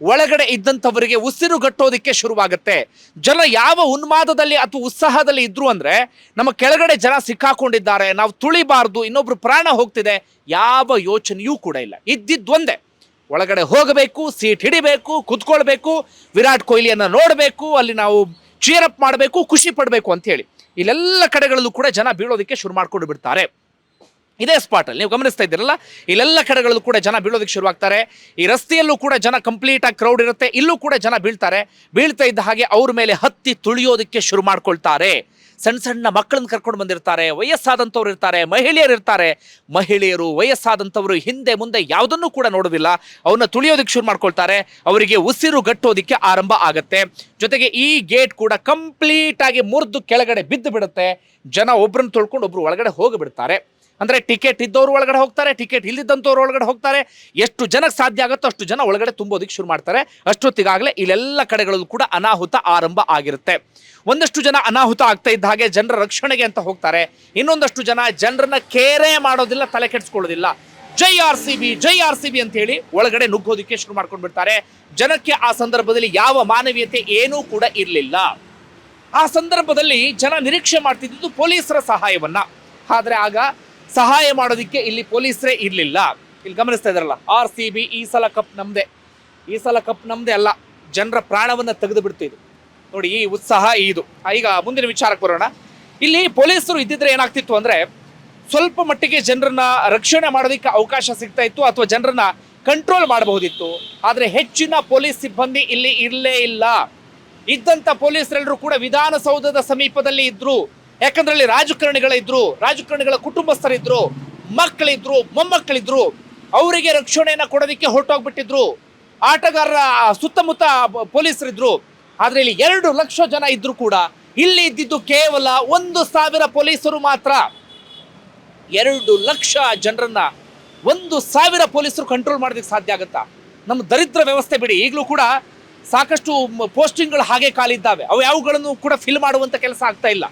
ಒಳಗಡೆ ಇದ್ದಂಥವರಿಗೆ ಉಸಿರುಗಟ್ಟೋದಿಕ್ಕೆ ಶುರುವಾಗುತ್ತೆ. ಜನ ಯಾವ ಉನ್ಮಾದದಲ್ಲಿ ಅಥವಾ ಉತ್ಸಾಹದಲ್ಲಿ ಇದ್ರು ಅಂದ್ರೆ ನಮ್ಮ ಕೆಳಗಡೆ ಜನ ಸಿಕ್ಕಾಕೊಂಡಿದ್ದಾರೆ. ನಾವು ತುಳಿಬಾರ್ದು, ಇನ್ನೊಬ್ರು ಪ್ರಾಣ ಹೋಗ್ತಿದೆ ಯಾವ ಯೋಚನೆಯೂ ಕೂಡ ಇಲ್ಲ. ಇದ್ದಿದ್ದೊಂದೇ ಒಳಗಡೆ ಹೋಗಬೇಕು, ಸೀಟ್ ಹಿಡಿಬೇಕು, ಕುತ್ಕೊಳ್ಬೇಕು, ವಿರಾಟ್ ಕೊಹ್ಲಿಯನ್ನು ನೋಡಬೇಕು, ಅಲ್ಲಿ ನಾವು ಚೀರಪ್ ಮಾಡಬೇಕು, ಖುಷಿ ಪಡಬೇಕು ಅಂತ ಹೇಳಿ. ಇಲ್ಲೆಲ್ಲ ಕಡೆಗಳಲ್ಲೂ ಕೂಡ ಜನ ಬೀಳೋದಕ್ಕೆ ಶುರು ಮಾಡಿಕೊಂಡು ಬಿಡ್ತಾರೆ. ಇದೇ ಸ್ಪಾಟ್ ಅಲ್ಲಿ. ನೀವು ಗಮನಿಸ್ತಾ ಇದ್ದೀರಲ್ಲ? ಇಲ್ಲೆಲ್ಲ ಕಡೆಗಳಲ್ಲೂ ಕೂಡ ಜನ ಬೀಳೋದಕ್ಕೆ ಶುರುವಾಗ್ತಾರೆ ಈ ರಸ್ತೆಯಲ್ಲೂ ಕೂಡ ಜನ ಕಂಪ್ಲೀಟ್ ಆಗಿ ಕ್ರೌಡ್ ಇರುತ್ತೆ. ಇಲ್ಲೂ ಕೂಡ ಜನ ಬೀಳ್ತಾರೆ. ಬೀಳ್ತಾ ಇದ್ದ ಹಾಗೆ ಅವ್ರ ಮೇಲೆ ಹತ್ತಿ ತುಳಿಯೋದಕ್ಕೆ ಶುರು ಮಾಡ್ಕೊಳ್ತಾರೆ. ಸಣ್ಣ ಸಣ್ಣ ಮಕ್ಕಳನ್ನ ಕರ್ಕೊಂಡು ಬಂದಿರ್ತಾರೆ, ವಯಸ್ಸಾದಂಥವ್ರು ಇರ್ತಾರೆ, ಮಹಿಳೆಯರು ಇರ್ತಾರೆ. ಮಹಿಳೆಯರು, ವಯಸ್ಸಾದಂಥವರು ಹಿಂದೆ ಮುಂದೆ ಯಾವುದನ್ನು ಕೂಡ ನೋಡೋದಿಲ್ಲ ಅವನ್ನ ತುಳಿಯೋದಕ್ಕೆ ಶುರು ಮಾಡ್ಕೊಳ್ತಾರೆ. ಅವರಿಗೆ ಉಸಿರು ಗಟ್ಟೋದಿಕ್ಕೆ ಆರಂಭ ಆಗುತ್ತೆ. ಜೊತೆಗೆ ಈ ಗೇಟ್ ಕೂಡ ಕಂಪ್ಲೀಟ್ ಆಗಿ ಮುರಿದು ಕೆಳಗಡೆ ಬಿದ್ದು ಬಿಡುತ್ತೆ ಜನ ಒಬ್ರನ್ನ ತೊಳ್ಕೊಂಡು ಒಬ್ರು ಒಳಗಡೆ ಹೋಗಿಬಿಡ್ತಾರೆ. ಅಂದ್ರೆ ಟಿಕೆಟ್ ಇದ್ದವ್ರು ಒಳಗಡೆ ಹೋಗ್ತಾರೆ, ಟಿಕೆಟ್ ಇಲ್ಲದಂಥವ್ರು ಒಳಗಡೆ ಹೋಗ್ತಾರೆ. ಎಷ್ಟು ಜನಕ್ಕೆ ಸಾಧ್ಯ ಆಗುತ್ತೋ ಅಷ್ಟು ಜನ ಒಳಗಡೆ ತುಂಬೋದಕ್ಕೆ ಶುರು ಮಾಡ್ತಾರೆ. ಅಷ್ಟೊತ್ತಿಗಾಗಲೇ ಇಲ್ಲೆಲ್ಲ ಕಡೆಗಳಲ್ಲೂ ಕೂಡ ಅನಾಹುತ ಆರಂಭ ಆಗಿರುತ್ತೆ. ಒಂದಷ್ಟು ಜನ ಅನಾಹುತ ಆಗ್ತಾ ಇದ್ದ ಹಾಗೆ ಜನರ ರಕ್ಷಣೆಗೆ ಅಂತ ಹೋಗ್ತಾರೆ. ಇನ್ನೊಂದಷ್ಟು ಜನ ಜನರನ್ನ ಕೇರೆ ಮಾಡೋದಿಲ್ಲ, ತಲೆ ಕೆಡಿಸ್ಕೊಳ್ಳೋದಿಲ್ಲ. ಜೈ ಆರ್ ಸಿ ಬಿ, ಜೈ ಆರ್ ಸಿ ಬಿ ಅಂತ ಹೇಳಿ ಒಳಗಡೆ ನುಗ್ಗೋದಕ್ಕೆ ಶುರು ಮಾಡ್ಕೊಂಡು ಬಿಡ್ತಾರೆ ಜನಕ್ಕೆ ಆ ಸಂದರ್ಭದಲ್ಲಿ ಯಾವ ಮಾನವೀಯತೆ ಏನೂ ಕೂಡ ಇರಲಿಲ್ಲ. ಆ ಸಂದರ್ಭದಲ್ಲಿ ಜನ ನಿರೀಕ್ಷೆ ಮಾಡ್ತಿದ್ದು ಪೊಲೀಸರ ಸಹಾಯವನ್ನ. ಆದರೆ ಆಗ ಸಹಾಯ ಮಾಡೋದಕ್ಕೆ ಇಲ್ಲಿ ಪೊಲೀಸರೇ ಇರಲಿಲ್ಲ. ಇಲ್ಲಿ ಗಮನಿಸ್ತಾ ಇದಾರಲ್ಲ ಆರ್ ಈ ಸಲ ಕಪ್ ನಮ್ದೆ. ಈ ಸಲ ಕಪ್ ನಮ್ದೆ ಅಲ್ಲ, ಜನರ ಪ್ರಾಣವನ್ನ ತೆಗೆದು ಬಿಡ್ತಿದ್ರು ನೋಡಿ, ಈ ಉತ್ಸಾಹ ಇದು. ಈಗ ಮುಂದಿನ ವಿಚಾರಕ್ಕೆ ಬರೋಣ ಇಲ್ಲಿ ಪೊಲೀಸರು ಇದ್ದಿದ್ರೆ ಏನಾಗ್ತಿತ್ತು ಅಂದ್ರೆ, ಸ್ವಲ್ಪ ಮಟ್ಟಿಗೆ ಜನರನ್ನ ರಕ್ಷಣೆ ಮಾಡೋದಕ್ಕೆ ಅವಕಾಶ ಸಿಗ್ತಾ ಇತ್ತು, ಅಥವಾ ಜನರನ್ನ ಕಂಟ್ರೋಲ್ ಮಾಡಬಹುದಿತ್ತು. ಆದರೆ ಹೆಚ್ಚಿನ ಪೊಲೀಸ್ ಸಿಬ್ಬಂದಿ ಇಲ್ಲಿ ಇರಲೇ ಇಲ್ಲ. ಇದ್ದಂತ ಪೊಲೀಸರೆಲ್ಲರೂ ಕೂಡ ವಿಧಾನಸೌಧದ ಸಮೀಪದಲ್ಲಿ ಇದ್ರು. ಯಾಕಂದ್ರೆ ಅಲ್ಲಿ ರಾಜಕಾರಣಿಗಳಿದ್ರು ರಾಜಕಾರಣಿಗಳ ಕುಟುಂಬಸ್ಥರಿದ್ರು, ಮಕ್ಕಳಿದ್ರು, ಮೊಮ್ಮಕ್ಕಳಿದ್ರು, ಅವರಿಗೆ ರಕ್ಷಣೆಯನ್ನು ಕೊಡೋದಕ್ಕೆ ಹೊರಟೋಗ್ಬಿಟ್ಟಿದ್ರು. ಆಟಗಾರರ ಸುತ್ತಮುತ್ತ ಪೊಲೀಸರಿದ್ರು. ಆದ್ರೆ ಇಲ್ಲಿ ಎರಡು ಲಕ್ಷ ಜನ ಇದ್ರು ಕೂಡ ಇಲ್ಲಿ ಇದ್ದಿದ್ದು ಕೇವಲ ಒಂದು ಸಾವಿರ ಪೊಲೀಸರು ಮಾತ್ರ. ಎರಡು ಲಕ್ಷ ಜನರನ್ನ ಒಂದು ಸಾವಿರ ಪೊಲೀಸರು ಕಂಟ್ರೋಲ್ ಮಾಡೋದಕ್ಕೆ ಸಾಧ್ಯ ಆಗುತ್ತಾ? ನಮ್ಮ ದರಿದ್ರ ವ್ಯವಸ್ಥೆ ಬಿಡಿ. ಈಗಲೂ ಕೂಡ ಸಾಕಷ್ಟು ಪೋಸ್ಟಿಂಗ್ಗಳು ಹಾಗೆ ಕಾಲಿದ್ದಾವೆ ಅವು ಯಾವುಗಳನ್ನು ಕೂಡ ಫಿಲ್ ಮಾಡುವಂಥ ಕೆಲಸ ಆಗ್ತಾ ಇಲ್ಲ.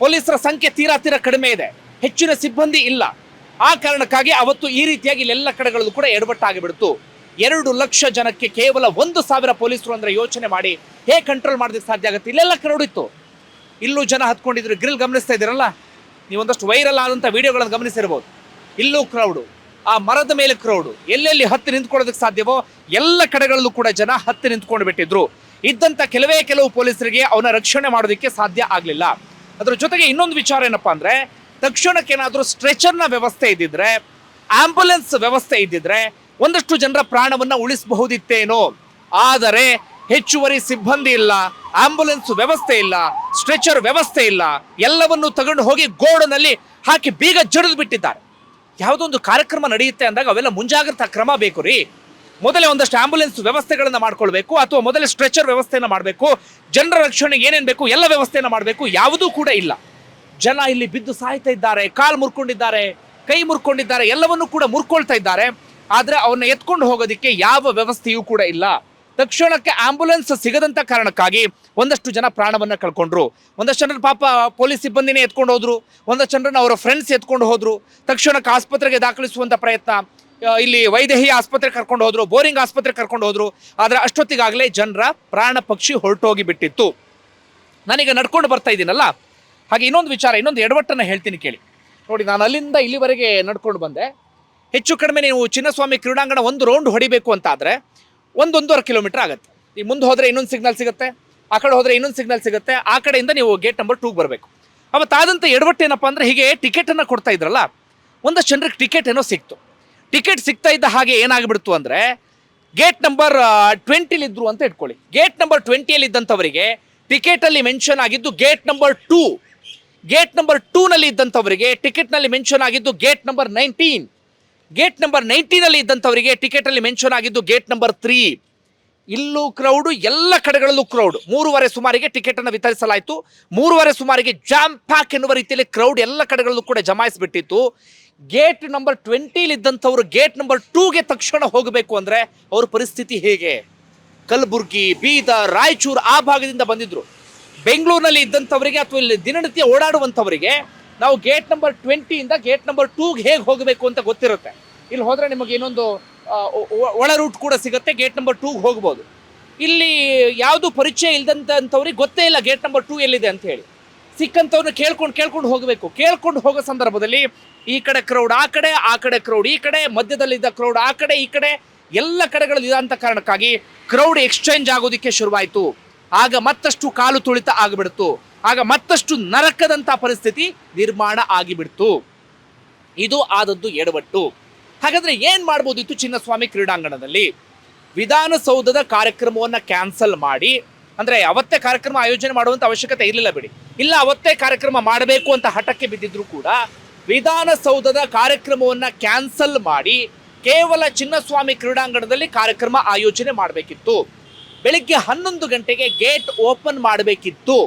ಪೊಲೀಸರ ಸಂಖ್ಯೆ ತೀರಾ ತೀರ ಕಡಿಮೆ ಇದೆ. ಹೆಚ್ಚಿನ ಸಿಬ್ಬಂದಿ ಇಲ್ಲ. ಆ ಕಾರಣಕ್ಕಾಗಿ ಅವತ್ತು ಈ ರೀತಿಯಾಗಿ ಇಲ್ಲೆಲ್ಲ ಕಡೆಗಳಲ್ಲೂ ಕೂಡ ಎಡವಟ್ಟಾಗಿಬಿಡ್ತು ಎರಡು ಲಕ್ಷ ಜನಕ್ಕೆ ಕೇವಲ ಒಂದು ಸಾವಿರ ಪೊಲೀಸರು ಅಂದರೆ ಯೋಚನೆ ಮಾಡಿ ಹೇಗೆ ಕಂಟ್ರೋಲ್ ಮಾಡೋದಕ್ಕೆ ಸಾಧ್ಯ ಆಗುತ್ತೆ? ಇಲ್ಲೆಲ್ಲ ಕ್ರೌಡ್ ಇತ್ತು ಇಲ್ಲೂ ಜನ ಹತ್ಕೊಂಡಿದ್ರು. ಗ್ರಿಲ್ ಗಮನಿಸ್ತಾ ಇದ್ದೀರಲ್ಲ? ನೀವು ಒಂದಷ್ಟು ವೈರಲ್ ಆದಂಥ ವಿಡಿಯೋಗಳನ್ನು ಗಮನಿಸಿರ್ಬೋದು. ಇಲ್ಲೂ ಕ್ರೌಡು ಆ ಮರದ ಮೇಲೆ ಕ್ರೌಡು ಎಲ್ಲೆಲ್ಲಿ ಹತ್ತಿ ನಿಂತ್ಕೊಳ್ಳೋದಕ್ಕೆ ಸಾಧ್ಯವೋ? ಎಲ್ಲ ಕಡೆಗಳಲ್ಲೂ ಕೂಡ ಜನ ಹತ್ತಿ ನಿಂತ್ಕೊಂಡು ಬಿಟ್ಟಿದ್ರು ಇದ್ದಂಥ ಕೆಲವೇ ಕೆಲವು ಪೊಲೀಸರಿಗೆ ಅವನ ರಕ್ಷಣೆ ಮಾಡೋದಕ್ಕೆ ಸಾಧ್ಯ ಆಗಲಿಲ್ಲ. ಅದ್ರ ಜೊತೆಗೆ ಇನ್ನೊಂದು ವಿಚಾರ ಏನಪ್ಪಾ ಅಂದ್ರೆ, ತಕ್ಷಣಕ್ಕೆ ಏನಾದರೂ ಸ್ಟ್ರೆಚರ್ನ ವ್ಯವಸ್ಥೆ ಇದ್ದಿದ್ರೆ, ಆಂಬ್ಯುಲೆನ್ಸ್ ವ್ಯವಸ್ಥೆ ಇದ್ದಿದ್ರೆ ಒಂದಷ್ಟು ಜನರ ಪ್ರಾಣವನ್ನ ಉಳಿಸಬಹುದಿತ್ತೇನೋ. ಆದರೆ ಹೆಚ್ಚುವರಿ ಸಿಬ್ಬಂದಿ ಇಲ್ಲ, ಆಂಬ್ಯುಲೆನ್ಸ್ ವ್ಯವಸ್ಥೆ ಇಲ್ಲ, ಸ್ಟ್ರೆಚರ್ ವ್ಯವಸ್ಥೆ ಇಲ್ಲ, ಎಲ್ಲವನ್ನು ತಗೊಂಡು ಹೋಗಿ ಗೋಡನಲ್ಲಿ ಹಾಕಿ ಬೀಗ ಜಡಿದು ಬಿಟ್ಟಿದ್ದಾರೆ. ಯಾವುದೊಂದು ಕಾರ್ಯಕ್ರಮ ನಡೆಯುತ್ತೆ ಅಂದಾಗ ಅವೆಲ್ಲ ಮುಂಜಾಗ್ರತಾ ಕ್ರಮ ಬೇಕು ರೀ. ಮೊದಲೇ ಒಂದಷ್ಟು ಆಂಬ್ಯುಲೆನ್ಸ್ ವ್ಯವಸ್ಥೆಗಳನ್ನು ಮಾಡ್ಕೊಳ್ಬೇಕು, ಅಥವಾ ಮೊದಲೇ ಸ್ಟ್ರೆಚರ್ ವ್ಯವಸ್ಥೆಯನ್ನು ಮಾಡಬೇಕು ಜನರ ರಕ್ಷಣೆಗೆ ಏನೇನು ಬೇಕು, ಎಲ್ಲ ವ್ಯವಸ್ಥೆಯನ್ನು ಮಾಡಬೇಕು, ಯಾವುದೂ ಕೂಡ ಇಲ್ಲ. ಜನ ಇಲ್ಲಿ ಬಿದ್ದು ಸಾಯ್ತಾ ಇದ್ದಾರೆ, ಕಾಲು ಮುರ್ಕೊಂಡಿದ್ದಾರೆ, ಕೈ ಮುರ್ಕೊಂಡಿದ್ದಾರೆ, ಎಲ್ಲವನ್ನೂ ಕೂಡ ಮುರ್ಕೊಳ್ತಾ ಇದ್ದಾರೆ. ಆದರೆ ಅವನ್ನ ಎತ್ಕೊಂಡು ಹೋಗೋದಕ್ಕೆ ಯಾವ ವ್ಯವಸ್ಥೆಯೂ ಕೂಡ ಇಲ್ಲ. ತಕ್ಷಣಕ್ಕೆ ಆಂಬುಲೆನ್ಸ್ ಸಿಗದಂತ ಕಾರಣಕ್ಕಾಗಿ ಒಂದಷ್ಟು ಜನ ಪ್ರಾಣವನ್ನ ಕಳ್ಕೊಂಡ್ರು. ಒಂದಷ್ಟು ಜನರ ಪಾಪ ಪೊಲೀಸ್ ಸಿಬ್ಬಂದಿನೇ ಎತ್ಕೊಂಡು ಹೋದ್ರು. ಒಂದಷ್ಟು ಜನರನ್ನ ಅವರ ಫ್ರೆಂಡ್ಸ್ ಎತ್ಕೊಂಡು ಹೋದ್ರು. ತಕ್ಷಣಕ್ಕೆ ಆಸ್ಪತ್ರೆಗೆ ದಾಖಲಿಸುವಂತ ಪ್ರಯತ್ನ. ಇಲ್ಲಿ ವೈದೇಹಿ ಆಸ್ಪತ್ರೆ ಕರ್ಕೊಂಡು ಹೋದ್ರು, ಬೋರಿಂಗ್ ಆಸ್ಪತ್ರೆ ಕರ್ಕೊಂಡು ಹೋದ್ರು. ಆದ್ರೆ ಅಷ್ಟೊತ್ತಿಗಾಗಲೇ ಜನರ ಪ್ರಾಣ ಪಕ್ಷಿ ಹೊರಟೋಗಿ ಬಿಟ್ಟಿತ್ತು. ನಾನೀಗ ನಡ್ಕೊಂಡು ಬರ್ತಾ ಇದ್ದೀನಲ್ಲ? ಹಾಗೆ ಇನ್ನೊಂದು ವಿಚಾರ, ಇನ್ನೊಂದು ಎಡವಟ್ಟನ್ನು ಹೇಳ್ತೀನಿ ಕೇಳಿ. ನೋಡಿ, ನಾನು ಅಲ್ಲಿಂದ ಇಲ್ಲಿವರೆಗೆ ನಡ್ಕೊಂಡು ಬಂದೆ. ಹೆಚ್ಚು ಕಡಿಮೆ ನೀವು ಚಿನ್ನಸ್ವಾಮಿ ಕ್ರೀಡಾಂಗಣ ಒಂದು ರೌಂಡ್ ಹೊಡಿಬೇಕು ಅಂತ ಆದರೆ ಒಂದೊಂದೂವರೆ ಕಿಲೋಮೀಟರ್ ಆಗುತ್ತೆ. ಈ ಮುಂದೆ ಹೋದರೆ ಇನ್ನೊಂದು ಸಿಗ್ನಲ್ ಸಿಗುತ್ತೆ, ಆ ಕಡೆ ಹೋದರೆ ಇನ್ನೊಂದು ಸಿಗ್ನಲ್ ಸಿಗುತ್ತೆ, ಆ ಕಡೆಯಿಂದ ನೀವು ಗೇಟ್ ನಂಬರ್ ಟೂಗೆ ಬರಬೇಕು. ಅವತ್ತಾದಂಥ ಎಡವಟ್ಟೇನಪ್ಪ ಅಂದರೆ ಹೀಗೆ ಟಿಕೆಟನ್ನು ಕೊಡ್ತಾ ಇದ್ರಲ್ಲ, ಒಂದಷ್ಟು ಜನರಿಗೆ ಟಿಕೆಟ್ ಏನೋ ಸಿಕ್ತು. ಟಿಕೆಟ್ ಸಿಗ್ತಾ ಇದ್ದ ಹಾಗೆ ಏನಾಗ್ಬಿಡ್ತು ಅಂದರೆ, ಗೇಟ್ ನಂಬರ್ ಟ್ವೆಂಟಿಲಿ ಇದ್ರು ಅಂತ ಇಟ್ಕೊಳ್ಳಿ. ಗೇಟ್ ನಂಬರ್ ಟ್ವೆಂಟಿಯಲ್ಲಿ ಇದ್ದಂಥವರಿಗೆ ಟಿಕೆಟಲ್ಲಿ ಮೆನ್ಷನ್ ಆಗಿದ್ದು gate number two. Gate number ಟೂನಲ್ಲಿ ಇದ್ದಂಥವರಿಗೆ ಟಿಕೆಟ್ನಲ್ಲಿ ಮೆನ್ಷನ್ ಆಗಿದ್ದು gate number nineteen. Gate number ನೈನ್ಟೀನಲ್ಲಿ ಇದ್ದಂಥವರಿಗೆ ಟಿಕೆಟಲ್ಲಿ ಮೆನ್ಷನ್ ಆಗಿದ್ದು ಗೇಟ್ ನಂಬರ್ ತ್ರೀ. ಇಲ್ಲೂ ಕ್ರೌಡು, ಎಲ್ಲ ಕಡೆಗಳಲ್ಲೂ ಕ್ರೌಡ್. ಮೂರುವರೆ ಸುಮಾರಿಗೆ ಟಿಕೆಟ್ ಅನ್ನು ವಿತರಿಸಲಾಯಿತು. ಮೂರುವರೆ ಸುಮಾರಿಗೆ ಜಾಮ್ ಪ್ಯಾಕ್ ಎನ್ನುವ ರೀತಿಯಲ್ಲಿ ಕ್ರೌಡ್ ಎಲ್ಲ ಕಡೆಗಳಲ್ಲೂ ಕೂಡ ಜಮಾಯಿಸಿಬಿಟ್ಟಿತ್ತು. ಗೇಟ್ ನಂಬರ್ ಟ್ವೆಂಟಿಲಿ ಇದ್ದಂಥವ್ರು ಗೇಟ್ ನಂಬರ್ ಟೂಗೆ ತಕ್ಷಣ ಹೋಗಬೇಕು ಅಂದರೆ ಅವ್ರ ಪರಿಸ್ಥಿತಿ ಹೇಗೆ? ಕಲಬುರ್ಗಿ, ಬೀದರ್, ರಾಯಚೂರು ಆ ಭಾಗದಿಂದ ಬಂದಿದ್ರು. ಬೆಂಗಳೂರಿನಲ್ಲಿ ಇದ್ದಂಥವರಿಗೆ ಅಥವಾ ಇಲ್ಲಿ ದಿನನಿತ್ಯ ಓಡಾಡುವಂಥವರಿಗೆ ನಾವು ಗೇಟ್ ನಂಬರ್ ಟ್ವೆಂಟಿಯಿಂದ ಗೇಟ್ ನಂಬರ್ ಟೂಗೆ ಹೇಗೆ ಹೋಗಬೇಕು ಅಂತ ಗೊತ್ತಿರುತ್ತೆ. ಇಲ್ಲಿ ಹೋದರೆ ನಿಮಗೆ ಇನ್ನೊಂದು ಒಳ ರೂಟ್ ಕೂಡ ಸಿಗುತ್ತೆ, ಗೇಟ್ ನಂಬರ್ ಟೂಗೆ ಹೋಗ್ಬೋದು. ಇಲ್ಲಿ ಯಾವುದು ಪರಿಚಯ ಇಲ್ಲದಂಥವ್ರಿಗೆ ಗೊತ್ತೇ ಇಲ್ಲ ಗೇಟ್ ನಂಬರ್ ಟೂ ಎಲ್ಲಿದೆ ಅಂತ ಹೇಳಿ. ಸಿಕ್ಕಂಥವ್ರನ್ನ ಕೇಳ್ಕೊಂಡು ಕೇಳ್ಕೊಂಡು ಹೋಗಬೇಕು. ಕೇಳ್ಕೊಂಡು ಹೋಗೋ ಸಂದರ್ಭದಲ್ಲಿ ಈ ಕಡೆ ಕ್ರೌಡ್ ಆ ಕಡೆ ಆ ಕಡೆ ಕ್ರೌಡ್ ಈ ಕಡೆ ಮಧ್ಯದಲ್ಲಿದ್ದ ಕ್ರೌಡ್ ಆ ಕಡೆ, ಈ ಕಡೆ ಎಲ್ಲ ಕಡೆಗಳಲ್ಲಿ ಇದಂತ ಕಾರಣಕ್ಕಾಗಿ ಕ್ರೌಡ್ ಎಕ್ಸ್ಚೇಂಜ್ ಆಗೋದಕ್ಕೆ ಶುರುವಾಯಿತು. ಆಗ ಮತ್ತಷ್ಟು ಕಾಲು ತುಳಿತ ಆಗಿಬಿಡ್ತು. ಆಗ ಮತ್ತಷ್ಟು ನರಕದಂತ ಪರಿಸ್ಥಿತಿ ನಿರ್ಮಾಣ ಆಗಿಬಿಡ್ತು. ಇದು ಆದದ್ದು ಎಡವಟ್ಟು. ಹಾಗಾದ್ರೆ ಏನು ಮಾಡ್ಬೋದಿತ್ತು ಚಿನ್ನಸ್ವಾಮಿ ಕ್ರೀಡಾಂಗಣದಲ್ಲಿ? ವಿಧಾನಸೌಧದ ಕಾರ್ಯಕ್ರಮವನ್ನ ಕ್ಯಾನ್ಸಲ್ ಮಾಡಿ ಅಂದ್ರೆ ಅವತ್ತೇ ಕಾರ್ಯಕ್ರಮ ಆಯೋಜನೆ ಮಾಡುವಂತ ಅವಶ್ಯಕತೆ ಇರಲಿಲ್ಲ ಬಿಡಿ. ಇಲ್ಲ, ಅವತ್ತೇ ಕಾರ್ಯಕ್ರಮ ಮಾಡಬೇಕು ಅಂತ ಹಠಕ್ಕೆ ಬಿದ್ದಿದ್ರು ಕೂಡ ವಿಧಾನಸೌಧದ ಕಾರ್ಯಕ್ರಮವನ್ನ ಕ್ಯಾನ್ಸಲ್ ಮಾಡಿ ಕೇವಲ ಚಿನ್ನಸ್ವಾಮಿ ಕ್ರೀಡಾಂಗಣದಲ್ಲಿ ಕಾರ್ಯಕ್ರಮ ಆಯೋಜನೆ ಮಾಡಬೇಕಿತ್ತು. ಬೆಳಿಗ್ಗೆ ಹನ್ನೊಂದು ಗಂಟೆಗೆ ಗೇಟ್ ಓಪನ್ ಮಾಡಬೇಕಿತ್ತು.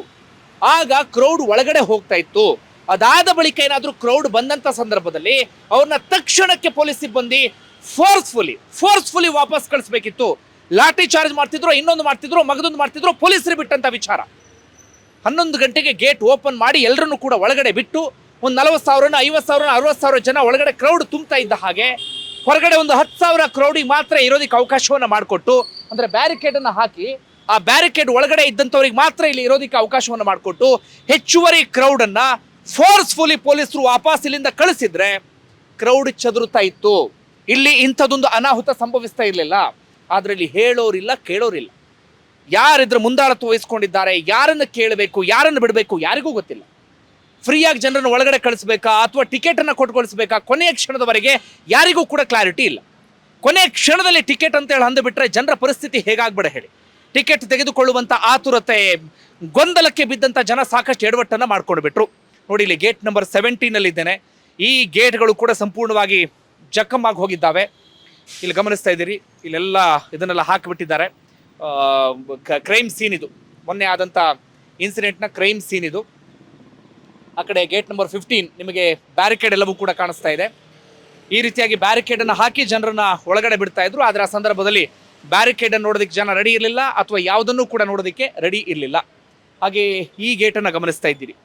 ಆಗ ಕ್ರೌಡ್ ಒಳಗಡೆ ಹೋಗ್ತಾ ಇತ್ತು. ಅದಾದ ಬಳಿಕ ಏನಾದರೂ ಕ್ರೌಡ್ ಬಂದಂತ ಸಂದರ್ಭದಲ್ಲಿ ಅವ್ರನ್ನ ತಕ್ಷಣಕ್ಕೆ ಪೊಲೀಸ್ ಸಿಬ್ಬಂದಿ ಫೋರ್ಸ್ಫುಲಿ ಫೋರ್ಸ್ಫುಲಿ ವಾಪಸ್ ಕಳಿಸ್ಬೇಕಿತ್ತು. ಲಾಠಿ ಚಾರ್ಜ್ ಮಾಡ್ತಿದ್ರು, ಇನ್ನೊಂದು ಮಾಡ್ತಿದ್ರು, ಮಗದೊಂದು ಮಾಡ್ತಿದ್ರು, ಪೊಲೀಸರು ಬಿಟ್ಟಂತ ವಿಚಾರ. ಹನ್ನೊಂದು ಗಂಟೆಗೆ ಗೇಟ್ ಓಪನ್ ಮಾಡಿ ಎಲ್ಲರನ್ನು ಕೂಡ ಒಳಗಡೆ ಬಿಟ್ಟು, ಒಂದು ನಲವತ್ತು ಸಾವಿರನ, ಐವತ್ತು ಸಾವಿರ ಅರವತ್ತು ಸಾವಿರ ಜನ ಒಳಗಡೆ ಕ್ರೌಡ್ ತುಂಬ್ತಾ ಇದ್ದ ಹಾಗೆ, ಹೊರಗಡೆ ಒಂದು ಹತ್ತು ಸಾವಿರ ಕ್ರೌಡಿಗೆ ಮಾತ್ರ ಇರೋದಕ್ಕೆ ಅವಕಾಶವನ್ನು ಮಾಡಿಕೊಟ್ಟು, ಅಂದರೆ ಬ್ಯಾರಿಕೇಡನ್ನು ಹಾಕಿ, ಆ ಬ್ಯಾರಿಕೇಡ್ ಒಳಗಡೆ ಇದ್ದಂಥವ್ರಿಗೆ ಮಾತ್ರ ಇಲ್ಲಿ ಇರೋದಕ್ಕೆ ಅವಕಾಶವನ್ನು ಮಾಡಿಕೊಟ್ಟು, ಹೆಚ್ಚುವರಿ ಕ್ರೌಡನ್ನು ಫೋರ್ಸ್ಫುಲಿ ಪೊಲೀಸರು ವಾಪಸ್ ಇಲ್ಲಿಂದ ಕಳಿಸಿದ್ರೆ ಕ್ರೌಡ್ ಚದುರುತ್ತಾ ಇತ್ತು. ಇಲ್ಲಿ ಇಂಥದ್ದೊಂದು ಅನಾಹುತ ಸಂಭವಿಸ್ತಾ ಇರಲಿಲ್ಲ. ಆದ್ರೆ ಇಲ್ಲಿ ಹೇಳೋರಿಲ್ಲ, ಕೇಳೋರಿಲ್ಲ. ಯಾರಿದ್ರ ಮುಂದಾಳತ್ವ ವಹಿಸ್ಕೊಂಡಿದ್ದಾರೆ, ಯಾರನ್ನು ಕೇಳಬೇಕು, ಯಾರನ್ನು ಬಿಡಬೇಕು, ಯಾರಿಗೂ ಗೊತ್ತಿಲ್ಲ. ಫ್ರೀಯಾಗಿ ಜನರನ್ನು ಒಳಗಡೆ ಕಳಿಸ್ಬೇಕಾ, ಅಥವಾ ಟಿಕೆಟನ್ನು ಕೊಟ್ಟು ಕಳಿಸ್ಬೇಕಾ ಕೊನೆಯ ಕ್ಷಣದವರೆಗೆ ಯಾರಿಗೂ ಕೂಡ ಕ್ಲಾರಿಟಿ ಇಲ್ಲ. ಕೊನೆಯ ಕ್ಷಣದಲ್ಲಿ ಟಿಕೆಟ್ ಅಂತ ಹೇಳಿ ಅಂದುಬಿಟ್ರೆ ಜನರ ಪರಿಸ್ಥಿತಿ ಹೇಗಾಗ್ಬಿಡ ಹೇಳಿ. ಟಿಕೆಟ್ ತೆಗೆದುಕೊಳ್ಳುವಂಥ ಆತುರತೆ, ಗೊಂದಲಕ್ಕೆ ಬಿದ್ದಂಥ ಜನ ಸಾಕಷ್ಟು ಎಡವಟ್ಟನ್ನು ಮಾಡ್ಕೊಂಡು ಬಿಟ್ರು ನೋಡಿ ಇಲ್ಲಿ ಗೇಟ್ ನಂಬರ್ ಸೆವೆಂಟೀನಲ್ಲಿದ್ದೇನೆ ಈ ಗೇಟ್ಗಳು ಕೂಡ ಸಂಪೂರ್ಣವಾಗಿ ಜಖಮ್ಮಾಗಿ ಹೋಗಿದ್ದಾವೆ. ಇಲ್ಲಿ ಗಮನಿಸ್ತಾ ಇದ್ದೀರಿ, ಇಲ್ಲೆಲ್ಲ ಇದನ್ನೆಲ್ಲ ಹಾಕಿಬಿಟ್ಟಿದ್ದಾರೆ. ಕ್ರೈಮ್ ಸೀನ್ ಇದು. ಮೊನ್ನೆ ಆದಂಥ ಇನ್ಸಿಡೆಂಟ್ನ ಕ್ರೈಮ್ ಸೀನ್ ಇದು. ಆ ಕಡೆ ಗೇಟ್ ನಂಬರ್ ಫಿಫ್ಟೀನ್ ನಿಮಗೆ ಬ್ಯಾರಿಕೇಡ್ ಎಲ್ಲವೂ ಕೂಡ ಕಾಣಿಸ್ತಾ ಇದೆ. ಈ ರೀತಿಯಾಗಿ ಬ್ಯಾರಿಕೇಡನ್ನು ಹಾಕಿ ಜನರನ್ನ ಒಳಗಡೆ ಬಿಡ್ತಾ ಇದ್ರು. ಆದರೆ ಆ ಸಂದರ್ಭದಲ್ಲಿ ಬ್ಯಾರಿಕೇಡನ್ನು ನೋಡೋದಕ್ಕೆ ಜನ ರೆಡಿ ಇರಲಿಲ್ಲ, ಅಥವಾ ಯಾವುದನ್ನು ಕೂಡ ನೋಡೋದಕ್ಕೆ ರೆಡಿ ಇರಲಿಲ್ಲ. ಹಾಗೆ ಈ ಗೇಟನ್ನು ಗಮನಿಸ್ತಾ ಇದ್ದೀರಿ.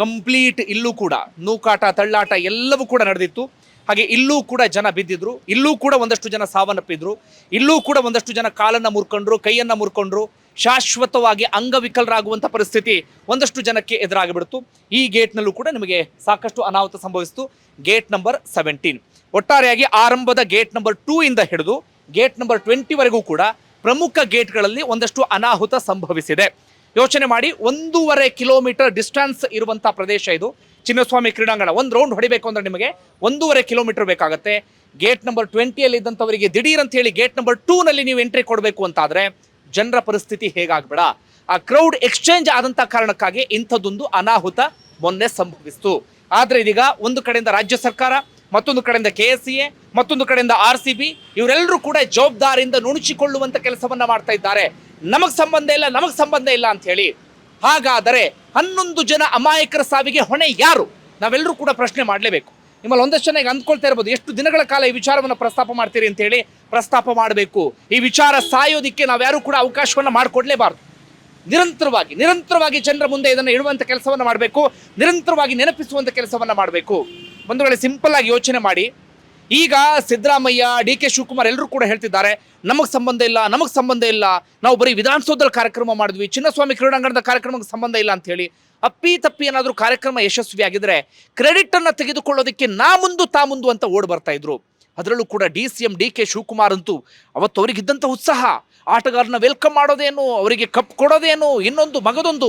ಕಂಪ್ಲೀಟ್ ಇಲ್ಲೂ ಕೂಡ, ನೂಕಾಟ, ತಳ್ಳಾಟ ಎಲ್ಲವೂ ಕೂಡ ನಡೆದಿತ್ತು. ಹಾಗೆ ಇಲ್ಲೂ ಕೂಡ ಜನ ಬಿದ್ದಿದ್ರು, ಇಲ್ಲೂ ಕೂಡ ಒಂದಷ್ಟು ಜನ ಸಾವನ್ನಪ್ಪಿದ್ರು, ಇಲ್ಲೂ ಕೂಡ ಒಂದಷ್ಟು ಜನ ಕಾಲನ್ನ ಮುರ್ಕೊಂಡ್ರು, ಕೈಯನ್ನ ಮುರ್ಕೊಂಡ್ರು, ಶಾಶ್ವತವಾಗಿ ಅಂಗವಿಕಲರಾಗುವಂಥ ಪರಿಸ್ಥಿತಿ ಒಂದಷ್ಟು ಜನಕ್ಕೆ ಎದುರಾಗಿಬಿಡ್ತು. ಈ ಗೇಟ್ನಲ್ಲೂ ಕೂಡ ನಿಮಗೆ ಸಾಕಷ್ಟು ಅನಾಹುತ ಸಂಭವಿಸಿತು. Gate number seventeen. ಒಟ್ಟಾರೆಯಾಗಿ ಆರಂಭದ ಗೇಟ್ ನಂಬರ್ ಟೂ ಇಂದ ಹಿಡಿದು ಗೇಟ್ ನಂಬರ್ ಟ್ವೆಂಟಿವರೆಗೂ ಕೂಡ ಪ್ರಮುಖ ಗೇಟ್ಗಳಲ್ಲಿ ಒಂದಷ್ಟು ಅನಾಹುತ ಸಂಭವಿಸಿದೆ. ಯೋಚನೆ ಮಾಡಿ, ಒಂದೂವರೆ ಕಿಲೋಮೀಟರ್ ಡಿಸ್ಟೆನ್ಸ್ ಇರುವಂಥ ಪ್ರದೇಶ ಇದು. ಚಿನ್ನಸ್ವಾಮಿ ಕ್ರೀಡಾಂಗಣ, ಒಂದು ರೌಂಡ್ ಹೊಡಿಬೇಕು ಅಂದರೆ ನಿಮಗೆ ಒಂದೂವರೆ ಕಿಲೋಮೀಟರ್ ಬೇಕಾಗುತ್ತೆ. ಗೇಟ್ ನಂಬರ್ ಟ್ವೆಂಟಿಯಲ್ಲಿ ಇದ್ದಂಥವರಿಗೆ ದಿಢೀರ್ ಅಂತ ಹೇಳಿ ಗೇಟ್ ನಂಬರ್ ಟೂನಲ್ಲಿ ನೀವು ಎಂಟ್ರಿ ಕೊಡಬೇಕು ಅಂತಾದರೆ ಜನರ ಪರಿಸ್ಥಿತಿ ಹೇಗಾಗ್ಬೇಡ. ಆ ಕ್ರೌಡ್ ಎಕ್ಸ್ಚೇಂಜ್ ಆದಂಥ ಕಾರಣಕ್ಕಾಗಿ ಇಂಥದ್ದೊಂದು ಅನಾಹುತ ಮೊನ್ನೆ ಸಂಭವಿಸಿತು. ಆದರೆ ಇದೀಗ ಒಂದು ಕಡೆಯಿಂದ ರಾಜ್ಯ ಸರ್ಕಾರ, ಮತ್ತೊಂದು ಕಡೆಯಿಂದ ಕೆ ಎಸ್ ಸಿ ಎ ಮತ್ತೊಂದು ಕಡೆಯಿಂದ ಆರ್ ಸಿ ಬಿ ಇವರೆಲ್ಲರೂ ಕೂಡ ಜವಾಬ್ದಾರಿಯಿಂದ ನುಣುಚಿಕೊಳ್ಳುವಂಥ ಕೆಲಸವನ್ನು ಮಾಡ್ತಾ ಇದ್ದಾರೆ. ನಮಗೆ ಸಂಬಂಧ ಇಲ್ಲ, ನಮಗೆ ಸಂಬಂಧ ಇಲ್ಲ ಅಂತ ಹೇಳಿ. ಹಾಗಾದರೆ ಹನ್ನೊಂದು ಜನ ಅಮಾಯಕರ ಸಾವಿಗೆ ಹೊಣೆ ಯಾರು? ನಾವೆಲ್ಲರೂ ಕೂಡ ಪ್ರಶ್ನೆ ಮಾಡಲೇಬೇಕು. ನಿಮ್ಮಲ್ಲಿ ಒಂದಷ್ಟು ಜನ ಈಗ ಅಂದ್ಕೊಳ್ತಾ ಇರ್ಬೋದು, ಎಷ್ಟು ದಿನಗಳ ಕಾಲ ಈ ವಿಚಾರವನ್ನು ಪ್ರಸ್ತಾಪ ಮಾಡ್ತೀರಿ ಅಂತ ಹೇಳಿ ಪ್ರಸ್ತಾಪ ಮಾಡಬೇಕು. ಈ ವಿಚಾರ ಸಾಯೋದಿಕ್ಕೆ ನಾವ್ಯಾರೂ ಕೂಡ ಅವಕಾಶವನ್ನು ಮಾಡಿಕೊಡ್ಲೇಬಾರ್ದು. ನಿರಂತರವಾಗಿ ನಿರಂತರವಾಗಿ ಜನರ ಮುಂದೆ ಇದನ್ನು ಇಡುವಂಥ ಕೆಲಸವನ್ನು ಮಾಡಬೇಕು, ನಿರಂತರವಾಗಿ ನೆನಪಿಸುವಂಥ ಕೆಲಸವನ್ನು ಮಾಡಬೇಕು. ಒಂದು ವೇಳೆ ಸಿಂಪಲ್ ಆಗಿ ಯೋಚನೆ ಮಾಡಿ. ಈಗ ಸಿದ್ದರಾಮಯ್ಯ, ಡಿ ಕೆ ಶಿವಕುಮಾರ್ ಎಲ್ಲರೂ ಕೂಡ ಹೇಳ್ತಿದ್ದಾರೆ, ನಮಗೆ ಸಂಬಂಧ ಇಲ್ಲ, ನಮಗೆ ಸಂಬಂಧ ಇಲ್ಲ, ನಾವು ಬರೀ ವಿಧಾನಸೌಧದಲ್ಲಿ ಕಾರ್ಯಕ್ರಮ ಮಾಡಿದ್ವಿ, ಚಿನ್ನಸ್ವಾಮಿ ಕ್ರೀಡಾಂಗಣದ ಕಾರ್ಯಕ್ರಮಕ್ಕೆ ಸಂಬಂಧ ಇಲ್ಲ ಅಂತ ಹೇಳಿ ಅಪ್ಪಿ ತಪ್ಪಿ ಏನಾದರೂ ಕಾರ್ಯಕ್ರಮ ಯಶಸ್ವಿ ಆಗಿದ್ರೆ ಕ್ರೆಡಿಟ್ ಅನ್ನು ತೆಗೆದುಕೊಳ್ಳೋದಕ್ಕೆ ನಾ ಮುಂದು, ತಾ ಮುಂದು ಅಂತ ಓಡ್ ಬರ್ತಾ ಇದ್ರು. ಅದರಲ್ಲೂ ಕೂಡ D C M, D K Shivakumar ಅಂತೂ ಅವತ್ತು ಅವರಿಗಿದ್ದಂಥ ಉತ್ಸಾಹ, ಆಟಗಾರನ ವೆಲ್ಕಮ್ ಮಾಡೋದೇನು, ಅವರಿಗೆ ಕಪ್ ಕೊಡೋದೇನು, ಇನ್ನೊಂದು ಮಗದೊಂದು,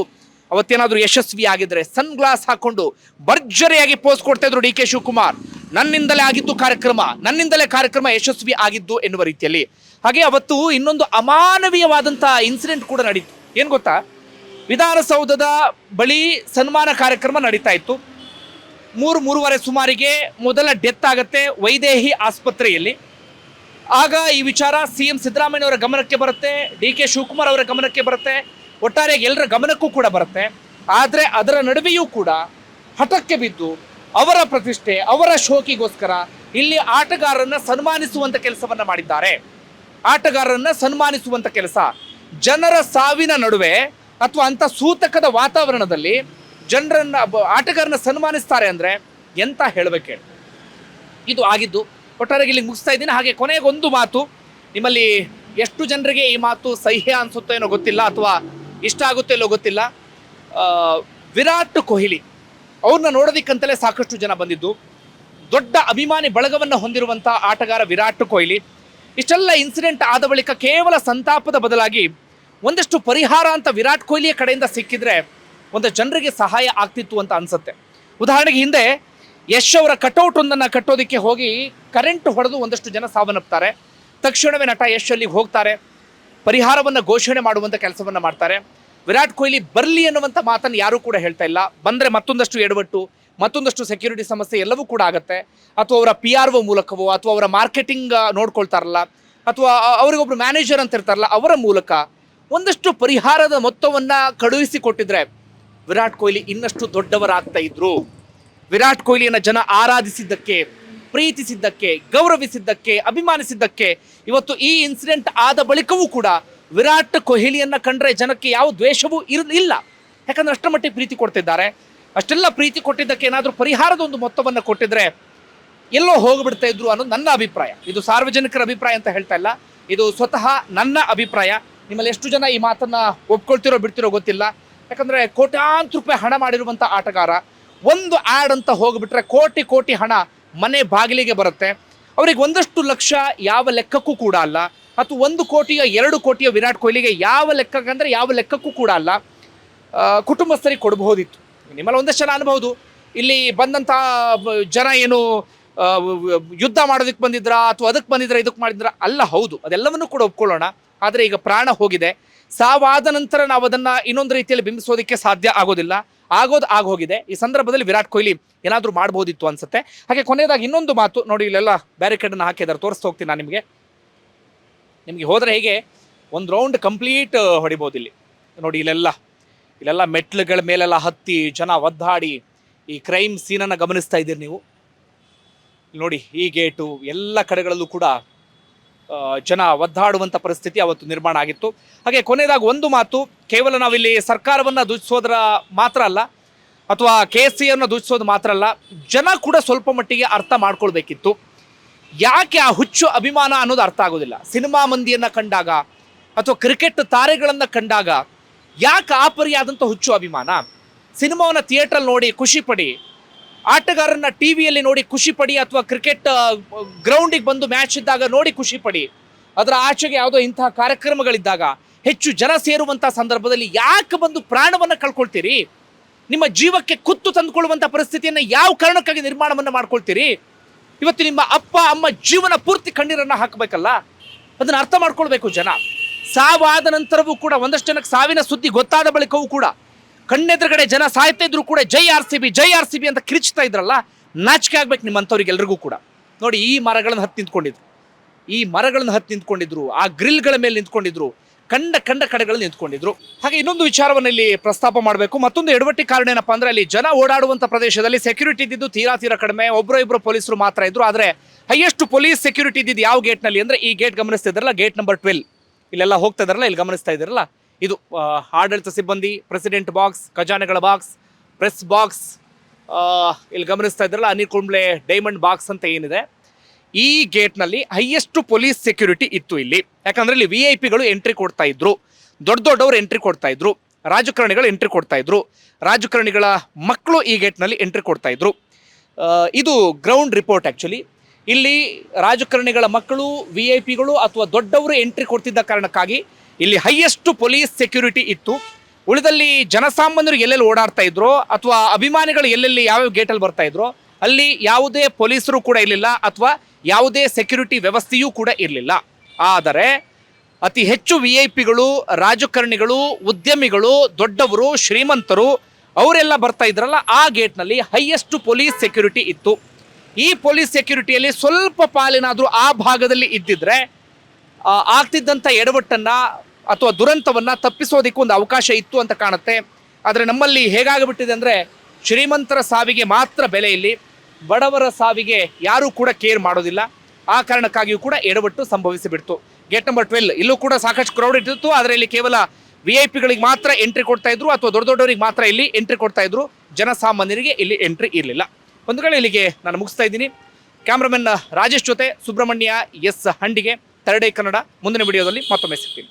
ಅವತ್ತೇನಾದರೂ ಯಶಸ್ವಿ ಆಗಿದ್ರೆ ಸನ್ ಗ್ಲಾಸ್ ಹಾಕೊಂಡು ಭರ್ಜರಿಯಾಗಿ ಪೋಸ್ ಕೊಡ್ತಾ ಇದ್ರು ಡಿ ಕೆ ಶಿವಕುಮಾರ್. ನನ್ನಿಂದಲೇ ಆಗಿದ್ದು ಕಾರ್ಯಕ್ರಮ, ನನ್ನಿಂದಲೇ ಕಾರ್ಯಕ್ರಮ ಯಶಸ್ವಿ ಆಗಿದ್ದು ಎನ್ನುವ ರೀತಿಯಲ್ಲಿ. ಹಾಗೆ ಅವತ್ತು ಇನ್ನೊಂದು ಅಮಾನವೀಯವಾದಂತಹ ಇನ್ಸಿಡೆಂಟ್ ಕೂಡ ನಡೀತು. ಏನು ಗೊತ್ತಾ? ವಿಧಾನಸೌಧದ ಬಳಿ ಸನ್ಮಾನ ಕಾರ್ಯಕ್ರಮ ನಡೀತಾ ಇತ್ತು. ಮೂರು, ಮೂರುವರೆ ಸುಮಾರಿಗೆ ಮೊದಲ ಡೆತ್ ಆಗತ್ತೆ ವೈದೇಹಿ ಆಸ್ಪತ್ರೆಯಲ್ಲಿ. ಆಗ ಈ ವಿಚಾರ ಸಿ ಎಂ ಸಿದ್ದರಾಮಯ್ಯ ಅವರ ಗಮನಕ್ಕೆ ಬರುತ್ತೆ ಡಿ ಕೆ ಶಿವಕುಮಾರ್ ಅವರ ಗಮನಕ್ಕೆ ಬರುತ್ತೆ ಒಟ್ಟಾರೆಯಾಗಿ ಎಲ್ಲರ ಗಮನಕ್ಕೂ ಕೂಡ ಬರುತ್ತೆ. ಆದರೆ ಅದರ ನಡುವೆಯೂ ಕೂಡ ಹಠಕ್ಕೆ ಬಿದ್ದು ಅವರ ಪ್ರತಿಷ್ಠೆ, ಅವರ ಶೋಕಿಗೋಸ್ಕರ ಇಲ್ಲಿ ಆಟಗಾರರನ್ನ ಸನ್ಮಾನಿಸುವಂತ ಕೆಲಸವನ್ನ ಮಾಡಿದ್ದಾರೆ. ಆಟಗಾರರನ್ನ ಸನ್ಮಾನಿಸುವಂತ ಕೆಲಸ. ಜನರ ಸಾವಿನ ನಡುವೆ ಅಥವಾ ಅಂತ ಸೂತಕದ ವಾತಾವರಣದಲ್ಲಿ ಜನರನ್ನ ಆಟಗಾರನ ಸನ್ಮಾನಿಸ್ತಾರೆ ಅಂದ್ರೆ ಎಂತ ಹೇಳಬೇಕು ಹೇಳಿ. ಇದು ಆಗಿದ್ದು ಒಟ್ಟಾರೆಗೆ ಇಲ್ಲಿ ಮುಗಿಸ್ತಾ ಇದ್ದೀನಿ. ಹಾಗೆ ಕೊನೆಗೊಂದು ಮಾತು. ನಿಮ್ಮಲ್ಲಿ ಎಷ್ಟು ಜನರಿಗೆ ಈ ಮಾತು ಸಹ್ಯ ಅನ್ಸುತ್ತೋ ಏನೋ ಗೊತ್ತಿಲ್ಲ ಅಥವಾ ಇಷ್ಟ ಆಗುತ್ತೋ ಇಲ್ಲೋ ಗೊತ್ತಿಲ್ಲ. ವಿರಾಟ್ ಕೊಹ್ಲಿ. ಅವ್ರನ್ನ ನೋಡೋದಿಕ್ಕಂತಲೇ ಸಾಕಷ್ಟು ಜನ ಬಂದಿದ್ದು. ದೊಡ್ಡ ಅಭಿಮಾನಿ ಬಳಗವನ್ನು ಹೊಂದಿರುವಂಥ ಆಟಗಾರ ವಿರಾಟ್ ಕೊಹ್ಲಿ. ಇಷ್ಟೆಲ್ಲ ಇನ್ಸಿಡೆಂಟ್ ಆದ ಬಳಿಕ ಕೇವಲ ಸಂತಾಪದ ಬದಲಾಗಿ ಒಂದಷ್ಟು ಪರಿಹಾರ ಅಂತ ವಿರಾಟ್ ಕೊಹ್ಲಿಯ ಕಡೆಯಿಂದ ಸಿಕ್ಕಿದ್ರೆ ಒಂದು ಜನರಿಗೆ ಸಹಾಯ ಆಗ್ತಿತ್ತು ಅಂತ ಅನ್ಸುತ್ತೆ. ಉದಾಹರಣೆಗೆ ಹಿಂದೆ ಯಶ್ ಅವರ ಕಟೌಟ್ ಒಂದನ್ನು ಕಟ್ಟೋದಕ್ಕೆ ಹೋಗಿ ಕರೆಂಟ್ ಹೊಡೆದು ಒಂದಷ್ಟು ಜನ ಸಾವನ್ನಪ್ತಾರೆ. ತಕ್ಷಣವೇ ನಟ ಯಶ್ ಅಲ್ಲಿಗೆ ಹೋಗ್ತಾರೆ. ಪರಿಹಾರವನ್ನು ಘೋಷಣೆ ಮಾಡುವಂಥ ಕೆಲಸವನ್ನು ಮಾಡ್ತಾರೆ. ವಿರಾಟ್ ಕೊಹ್ಲಿ ಬರಲಿ ಅನ್ನುವಂಥ ಮಾತನ್ನು ಯಾರೂ ಕೂಡ ಹೇಳ್ತಾ ಇಲ್ಲ. ಬಂದರೆ ಮತ್ತೊಂದಷ್ಟು ಎಡವಟ್ಟು, ಮತ್ತೊಂದಷ್ಟು ಸೆಕ್ಯೂರಿಟಿ ಸಮಸ್ಯೆ ಎಲ್ಲವೂ ಕೂಡ ಆಗುತ್ತೆ. ಅಥವಾ ಅವರ ಪಿ ಆರ್ ಒ ಮೂಲಕವೋ, ಅಥವಾ ಅವರ ಮಾರ್ಕೆಟಿಂಗ್ ನೋಡ್ಕೊಳ್ತಾರಲ್ಲ, ಅಥವಾ ಅವರಿಗೊಬ್ರು ಮ್ಯಾನೇಜರ್ ಅಂತ ಇರ್ತಾರಲ್ಲ, ಅವರ ಮೂಲಕ ಒಂದಷ್ಟು ಪರಿಹಾರದ ಮೊತ್ತವನ್ನು ಕಳುಹಿಸಿ ಕೊಟ್ಟಿದ್ರೆ ವಿರಾಟ್ ಕೊಹ್ಲಿ ಇನ್ನಷ್ಟು ದೊಡ್ಡವರಾಗ್ತಾ ಇದ್ರು. ವಿರಾಟ್ ಕೊಹ್ಲಿಯನ್ನು ಜನ ಆರಾಧಿಸಿದ್ದಕ್ಕೆ, ಪ್ರೀತಿಸಿದ್ದಕ್ಕೆ, ಗೌರವಿಸಿದ್ದಕ್ಕೆ, ಅಭಿಮಾನಿಸಿದ್ದಕ್ಕೆ ಇವತ್ತು ಈ ಇನ್ಸಿಡೆಂಟ್ ಆದ ಬಳಿಕವೂ ಕೂಡ ವಿರಾಟ್ ಕೊಹ್ಲಿಯನ್ನ ಕಂಡ್ರೆ ಜನಕ್ಕೆ ಯಾವ ದ್ವೇಷವೂ ಇರ್ ಇಲ್ಲ. ಯಾಕಂದ್ರೆ ಅಷ್ಟರ ಮಟ್ಟಿಗೆ ಪ್ರೀತಿ ಕೊಡ್ತಿದ್ದಾರೆ. ಅಷ್ಟೆಲ್ಲ ಪ್ರೀತಿ ಕೊಟ್ಟಿದ್ದಕ್ಕೆ ಏನಾದರೂ ಪರಿಹಾರದ ಒಂದು ಮೊತ್ತವನ್ನು ಕೊಟ್ಟಿದ್ರೆ ಎಲ್ಲೋ ಹೋಗಿಬಿಡ್ತಾ ಇದ್ರು ಅನ್ನೋದು ನನ್ನ ಅಭಿಪ್ರಾಯ. ಇದು ಸಾರ್ವಜನಿಕರ ಅಭಿಪ್ರಾಯ ಅಂತ ಹೇಳ್ತಾ ಇಲ್ಲ. ಇದು ಸ್ವತಃ ನನ್ನ ಅಭಿಪ್ರಾಯ. ನಿಮ್ಮಲ್ಲಿ ಎಷ್ಟು ಜನ ಈ ಮಾತನ್ನ ಒಪ್ಕೊಳ್ತಿರೋ ಬಿಡ್ತಿರೋ ಗೊತ್ತಿಲ್ಲ. ಯಾಕಂದ್ರೆ ಕೋಟ್ಯಾಂತರ ರೂಪಾಯಿ ಹಣ ಮಾಡಿರುವಂಥ ಆಟಗಾರ, ಒಂದು ಆ್ಯಡ್ ಅಂತ ಹೋಗ್ಬಿಟ್ರೆ ಕೋಟಿ ಕೋಟಿ ಹಣ ಮನೆ ಬಾಗಿಲಿಗೆ ಬರುತ್ತೆ. ಅವ್ರಿಗೆ ಒಂದಷ್ಟು ಲಕ್ಷ ಯಾವ ಲೆಕ್ಕಕ್ಕೂ ಕೂಡ ಅಲ್ಲ. ಅಥವಾ ಒಂದು ಕೋಟಿಯ ಎರಡು ಕೋಟಿಯ ವಿರಾಟ್ ಕೊಹ್ಲಿಗೆ ಯಾವ ಲೆಕ್ಕಕ್ಕಂದ್ರೆ ಯಾವ ಲೆಕ್ಕಕ್ಕೂ ಕೂಡ ಅಲ್ಲ. ಕುಟುಂಬಸ್ಥರಿಗೆ ಕೊಡಬಹುದಿತ್ತು. ನಿಮ್ಮಲ್ಲಿ ಒಂದಷ್ಟು ಜನ ಅನ್ಬಹುದು. ಇಲ್ಲಿ ಬಂದಂಥ ಜನ ಏನು ಯುದ್ಧ ಮಾಡೋದಕ್ಕೆ ಬಂದಿದ್ರ ಅಥವಾ ಅದಕ್ಕೆ ಬಂದಿದ್ರ, ಇದಕ್ಕೆ ಮಾಡಿದ್ರ ಅಲ್ಲ, ಹೌದು. ಅದೆಲ್ಲವನ್ನು ಕೂಡ ಒಪ್ಕೊಳ್ಳೋಣ. ಆದರೆ ಈಗ ಪ್ರಾಣ ಹೋಗಿದೆ. ಸಾವಾದ ನಂತರ ನಾವು ಅದನ್ನ ಇನ್ನೊಂದು ರೀತಿಯಲ್ಲಿ ಬಿಂಬಿಸೋದಕ್ಕೆ ಸಾಧ್ಯ ಆಗೋದಿಲ್ಲ. ಆಗೋದು ಆಗೋಗಿದೆ. ಈ ಸಂದರ್ಭದಲ್ಲಿ ವಿರಾಟ್ ಕೊಹ್ಲಿ ಏನಾದರೂ ಮಾಡ್ಬೋದಿತ್ತು ಅನ್ಸುತ್ತೆ. ಹಾಗೆ ಕೊನೆಯದಾಗಿ ಇನ್ನೊಂದು ಮಾತು. ನೋಡಿ, ಇಲ್ಲೆಲ್ಲ ಬ್ಯಾರಿಕೇಡನ್ನು ಹಾಕಿದ್ದಾರೆ. ತೋರಿಸ್ತಾ ಹೋಗ್ತೀನಿ ನಾನು ನಿಮಗೆ. ನಿಮಗೆ ಹೋದರೆ ಹೇಗೆ? ಒಂದು ರೌಂಡ್ ಕಂಪ್ಲೀಟ್ ಹೊಡಿಬೋದು ಇಲ್ಲಿ. ನೋಡಿ ಇಲ್ಲೆಲ್ಲ ಇಲ್ಲೆಲ್ಲ ಮೆಟ್ಲುಗಳ ಮೇಲೆಲ್ಲ ಹತ್ತಿ ಜನ ಒದ್ದಾಡಿ ಈ ಕ್ರೈಮ್ ಸೀನನ್ನು ಗಮನಿಸ್ತಾ ಇದ್ದೀರಿ ನೀವು. ನೋಡಿ, ಈ ಗೇಟು ಎಲ್ಲ ಕಡೆಗಳಲ್ಲೂ ಕೂಡ ಜನ ಒದ್ದಾಡುವಂಥ ಪರಿಸ್ಥಿತಿ ಅವತ್ತು ನಿರ್ಮಾಣ ಆಗಿತ್ತು. ಹಾಗೆ ಕೊನೆಯದಾಗಿ ಒಂದು ಮಾತು, ಕೇವಲ ನಾವಿಲ್ಲಿ ಸರ್ಕಾರವನ್ನು ದೂಷಿಸೋದ್ರ ಮಾತ್ರ ಅಲ್ಲ, ಅಥವಾ ಕೆ ಎಸ್ ಸಿಯನ್ನು ದೂಷಿಸೋದು ಮಾತ್ರ ಅಲ್ಲ, ಜನ ಕೂಡ ಸ್ವಲ್ಪ ಮಟ್ಟಿಗೆ ಅರ್ಥ ಮಾಡ್ಕೊಳ್ಬೇಕಿತ್ತು. ಯಾಕೆ ಆ ಹುಚ್ಚು ಅಭಿಮಾನ ಅನ್ನೋದು ಅರ್ಥ ಆಗೋದಿಲ್ಲ? ಸಿನಿಮಾ ಮಂದಿಯನ್ನು ಕಂಡಾಗ ಅಥವಾ ಕ್ರಿಕೆಟ್ ತಾರೆಗಳನ್ನು ಕಂಡಾಗ ಯಾಕೆ ಆ ಹುಚ್ಚು ಅಭಿಮಾನ? ಸಿನಿಮಾವನ್ನು ಥಿಯೇಟ್ರಲ್ಲಿ ನೋಡಿ ಖುಷಿ ಪಡಿ, ಆಟಗಾರನ್ನ ಟಿ ವಿಯಲ್ಲಿ ನೋಡಿ ಖುಷಿ ಪಡಿ ಅಥವಾ ಕ್ರಿಕೆಟ್ ಗ್ರೌಂಡಿಗೆ ಬಂದು ಮ್ಯಾಚ್ ಇದ್ದಾಗ ನೋಡಿ ಖುಷಿ ಪಡಿ, ಅದರ ಆಚೆಗೆ ಯಾವುದೋ ಇಂತಹ ಕಾರ್ಯಕ್ರಮಗಳಿದ್ದಾಗ ಹೆಚ್ಚು ಜನ ಸೇರುವಂಥ ಸಂದರ್ಭದಲ್ಲಿ ಯಾಕೆ ಬಂದು ಪ್ರಾಣವನ್ನು ಕಳ್ಕೊಳ್ತೀರಿ? ನಿಮ್ಮ ಜೀವಕ್ಕೆ ಕುತ್ತು ತಂದುಕೊಳ್ಳುವಂಥ ಪರಿಸ್ಥಿತಿಯನ್ನು ಯಾವ ಕಾರಣಕ್ಕಾಗಿ ನಿರ್ಮಾಣವನ್ನು ಮಾಡ್ಕೊಳ್ತೀರಿ? ಇವತ್ತು ನಿಮ್ಮ ಅಪ್ಪ, ಅಮ್ಮ ಜೀವನ ಪೂರ್ತಿ ಕಣ್ಣೀರನ್ನು ಹಾಕಬೇಕಲ್ಲ? ಅದನ್ನು ಅರ್ಥ ಮಾಡ್ಕೊಳ್ಬೇಕು ಜನ. ಸಾವಾದ ನಂತರವೂ ಕೂಡ ಒಂದಷ್ಟು ಜನಕ್ಕೆ ಸಾವಿನ ಸುದ್ದಿ ಗೊತ್ತಾದ ಬಳಿಕವೂ ಕೂಡ ಕಣ್ಣೆದುರುಗಡೆ ಜನ ಸಾಯ್ತಾ ಇದ್ರು ಕೂಡ ಜೈ ಆರ್ ಸಿ ಬಿ, ಜೈ ಆರ್ ಸಿ ಬಿ ಅಂತ ಕಿರಿಚ್ತಾ ಇದ್ರಲ್ಲ, ನಾಚಿಕೆ ಆಗ್ಬೇಕು ನಿಮ್ಮಂಥವ್ರಿಗೆಲ್ರಿಗೂ ಕೂಡ. ನೋಡಿ ಈ ಮರಗಳನ್ನು ಹತ್ತಿ ನಿಂತ್ಕೊಂಡಿದ್ರು. ಈ ಮರಗಳನ್ನು ಹತ್ತಿ ನಿಂತ್ಕೊಂಡಿದ್ರು, ಆ ಗ್ರಿಲ್ಗಳ ಮೇಲೆ ನಿಂತ್ಕೊಂಡಿದ್ರು. ಕಂಡ ಕಂಡ ಕಡೆಗಳಲ್ಲಿ ನಿಂತ್ಕೊಂಡಿದ್ರು. ಹಾಗೆ ಇನ್ನೊಂದು ವಿಚಾರವನ್ನು ಇಲ್ಲಿ ಪ್ರಸ್ತಾಪ ಮಾಡಬೇಕು. ಮತ್ತೊಂದು ಎಡವಟ್ಟಿ ಕಾರಣ ಏನಪ್ಪಾ ಅಂದ್ರೆ ಅಲ್ಲಿ ಜನ ಓಡಾಡುವಂತ ಪ್ರದೇಶದಲ್ಲಿ ಸೆಕ್ಯೂರಿಟಿ ಇದ್ದಿದ್ದು ತೀರಾ ತೀರಾ ಕಡಿಮೆ. ಒಬ್ಬರು ಇಬ್ಬರು ಪೊಲೀಸರು ಮಾತ್ರ ಇದ್ರು. ಆದ್ರೆ ಹೈಯೆಸ್ಟ್ ಪೊಲೀಸ್ ಸೆಕ್ಯೂರಿಟಿ ಇದ್ದಿದ್ದು ಯಾವ ಗೇಟ್ನಲ್ಲಿ ಅಂದ್ರೆ ಈ ಗೇಟ್ ಗಮನಿಸ್ತಿದ್ರಲ್ಲ ಗೇಟ್ ನಂಬರ್ ಟ್ವೆಲ್ ಇಲ್ಲೆಲ್ಲ ಹೋಗ್ತಾ ಇದಾರಲ್ಲ ಇಲ್ಲಿ ಗಮನಿಸ್ತಾ ಇದ್ದೀರಲ್ಲ. ಇದು ಆಡಳಿತ ಸಿಬ್ಬಂದಿ ಪ್ರೆಸಿಡೆಂಟ್ ಬಾಕ್ಸ್ ಖಜಾನೆಗಳ ಬಾಕ್ಸ್ ಪ್ರೆಸ್ ಬಾಕ್ಸ್ ಇಲ್ಲಿ ಗಮನಿಸ್ತಾ ಇದ್ರಲ್ಲ ಅನಿಲ್ ಕುಂಬ್ಳೆ ಡೈಮಂಡ್ ಬಾಕ್ಸ್ ಅಂತ ಏನಿದೆ. ಈ ಗೇಟ್ನಲ್ಲಿ ಹೈಯೆಸ್ಟ್ ಪೊಲೀಸ್ ಸೆಕ್ಯೂರಿಟಿ ಇತ್ತು ಇಲ್ಲಿ. ಯಾಕಂದ್ರೆ ಇಲ್ಲಿ ವಿ ಐ ಪಿಗಳು ಎಂಟ್ರಿ ಕೊಡ್ತಾ ಇದ್ರು. ದೊಡ್ಡ ದೊಡ್ಡವರು ಎಂಟ್ರಿ ಕೊಡ್ತಾ ಇದ್ರು. ರಾಜಕಾರಣಿಗಳು ಎಂಟ್ರಿ ಕೊಡ್ತಾ ಇದ್ರು. ರಾಜಕಾರಣಿಗಳ ಮಕ್ಕಳು ಈ ಗೇಟ್ನಲ್ಲಿ ಎಂಟ್ರಿ ಕೊಡ್ತಾ ಇದ್ರು. ಇದು ಗ್ರೌಂಡ್ ರಿಪೋರ್ಟ್ ಆ್ಯಕ್ಚುಲಿ ಇಲ್ಲಿ ರಾಜಕಾರಣಿಗಳ ಮಕ್ಕಳು ವಿ ಐ ಪಿಗಳು ಅಥವಾ ದೊಡ್ಡವರು ಎಂಟ್ರಿ ಕೊಡ್ತಿದ್ದ ಕಾರಣಕ್ಕಾಗಿ ಇಲ್ಲಿ ಹೈಯೆಸ್ಟ್ ಪೊಲೀಸ್ ಸೆಕ್ಯೂರಿಟಿ ಇತ್ತು. ಉಳಿದಲ್ಲಿ ಜನಸಾಮಾನ್ಯರು ಎಲ್ಲೆಲ್ಲಿ ಓಡಾಡ್ತಾ ಇದ್ರೋ ಅಥವಾ ಅಭಿಮಾನಿಗಳು ಎಲ್ಲೆಲ್ಲಿ ಯಾವ್ಯಾವ ಗೇಟಲ್ಲಿ ಬರ್ತಾ ಇದ್ರೋ, ಅಲ್ಲಿ ಯಾವುದೇ ಪೊಲೀಸರು ಕೂಡ ಇರಲಿಲ್ಲ ಅಥವಾ ಯಾವುದೇ ಸೆಕ್ಯೂರಿಟಿ ವ್ಯವಸ್ಥೆಯೂ ಕೂಡ ಇರಲಿಲ್ಲ. ಆದರೆ ಅತಿ ಹೆಚ್ಚು ವಿ ಐ ಪಿಗಳು ರಾಜಕಾರಣಿಗಳು, ಉದ್ಯಮಿಗಳು, ದೊಡ್ಡವರು, ಶ್ರೀಮಂತರು ಅವರೆಲ್ಲ ಬರ್ತಾ ಇದ್ರಲ್ಲ, ಆ ಗೇಟ್ನಲ್ಲಿ ಹೈಯೆಸ್ಟ್ ಪೊಲೀಸ್ ಸೆಕ್ಯೂರಿಟಿ ಇತ್ತು. ಈ ಪೊಲೀಸ್ ಸೆಕ್ಯೂರಿಟಿಯಲ್ಲಿ ಸ್ವಲ್ಪ ಪಾಲಿನಾದರೂ ಆ ಭಾಗದಲ್ಲಿ ಇದ್ದಿದ್ರೆ ಆಗ್ತಿದ್ದಂಥ ಎಡವಟ್ಟನ್ನು ಅಥವಾ ದುರಂತವನ್ನು ತಪ್ಪಿಸೋದಕ್ಕೆ ಒಂದು ಅವಕಾಶ ಇತ್ತು ಅಂತ ಕಾಣುತ್ತೆ. ಆದರೆ ನಮ್ಮಲ್ಲಿ ಹೇಗಾಗಿಬಿಟ್ಟಿದೆ ಅಂದರೆ, ಶ್ರೀಮಂತರ ಸಾವಿಗೆ ಮಾತ್ರ ಬೆಲೆ ಇಲ್ಲಿ. ಬಡವರ ಸಾವಿಗೆ ಯಾರೂ ಕೂಡ ಕೇರ್ ಮಾಡೋದಿಲ್ಲ. ಆ ಕಾರಣಕ್ಕಾಗಿಯೂ ಕೂಡ ಎಡವಟ್ಟು ಸಂಭವಿಸಿಬಿಡ್ತು ಗೇಟ್ ನಂಬರ್ ಟ್ವೆಲ್ ಇಲ್ಲೂ ಕೂಡ ಸಾಕಷ್ಟು ಕ್ರೌಡ್ ಇಟ್ಟಿತ್ತು ಆದರೆ ಇಲ್ಲಿ ಕೇವಲ ವಿ ಐ ಪಿಗಳಿಗೆ ಮಾತ್ರ ಎಂಟ್ರಿ ಕೊಡ್ತಾ ಇದ್ರು ಅಥವಾ ದೊಡ್ಡ ದೊಡ್ಡವರಿಗೆ ಮಾತ್ರ ಇಲ್ಲಿ ಎಂಟ್ರಿ ಕೊಡ್ತಾ ಇದ್ರು. ಜನಸಾಮಾನ್ಯರಿಗೆ ಇಲ್ಲಿ ಎಂಟ್ರಿ ಇರಲಿಲ್ಲ. ಒಂದು ವೇಳೆ ಇಲ್ಲಿಗೆ ನಾನು ಮುಗಿಸ್ತಾ ಇದ್ದೀನಿ. ಕ್ಯಾಮ್ರಾಮನ್ ರಾಜೇಶ್ ಜೊತೆ ಸುಬ್ರಹ್ಮಣ್ಯ ಎಸ್ ಹಂಡಿಗೆ ತರಡೆ ಕನ್ನಡ. ಮುಂದಿನ ವಿಡಿಯೋದಲ್ಲಿ ಮತ್ತೊಮ್ಮೆ ಸಿಗ್ತೀನಿ.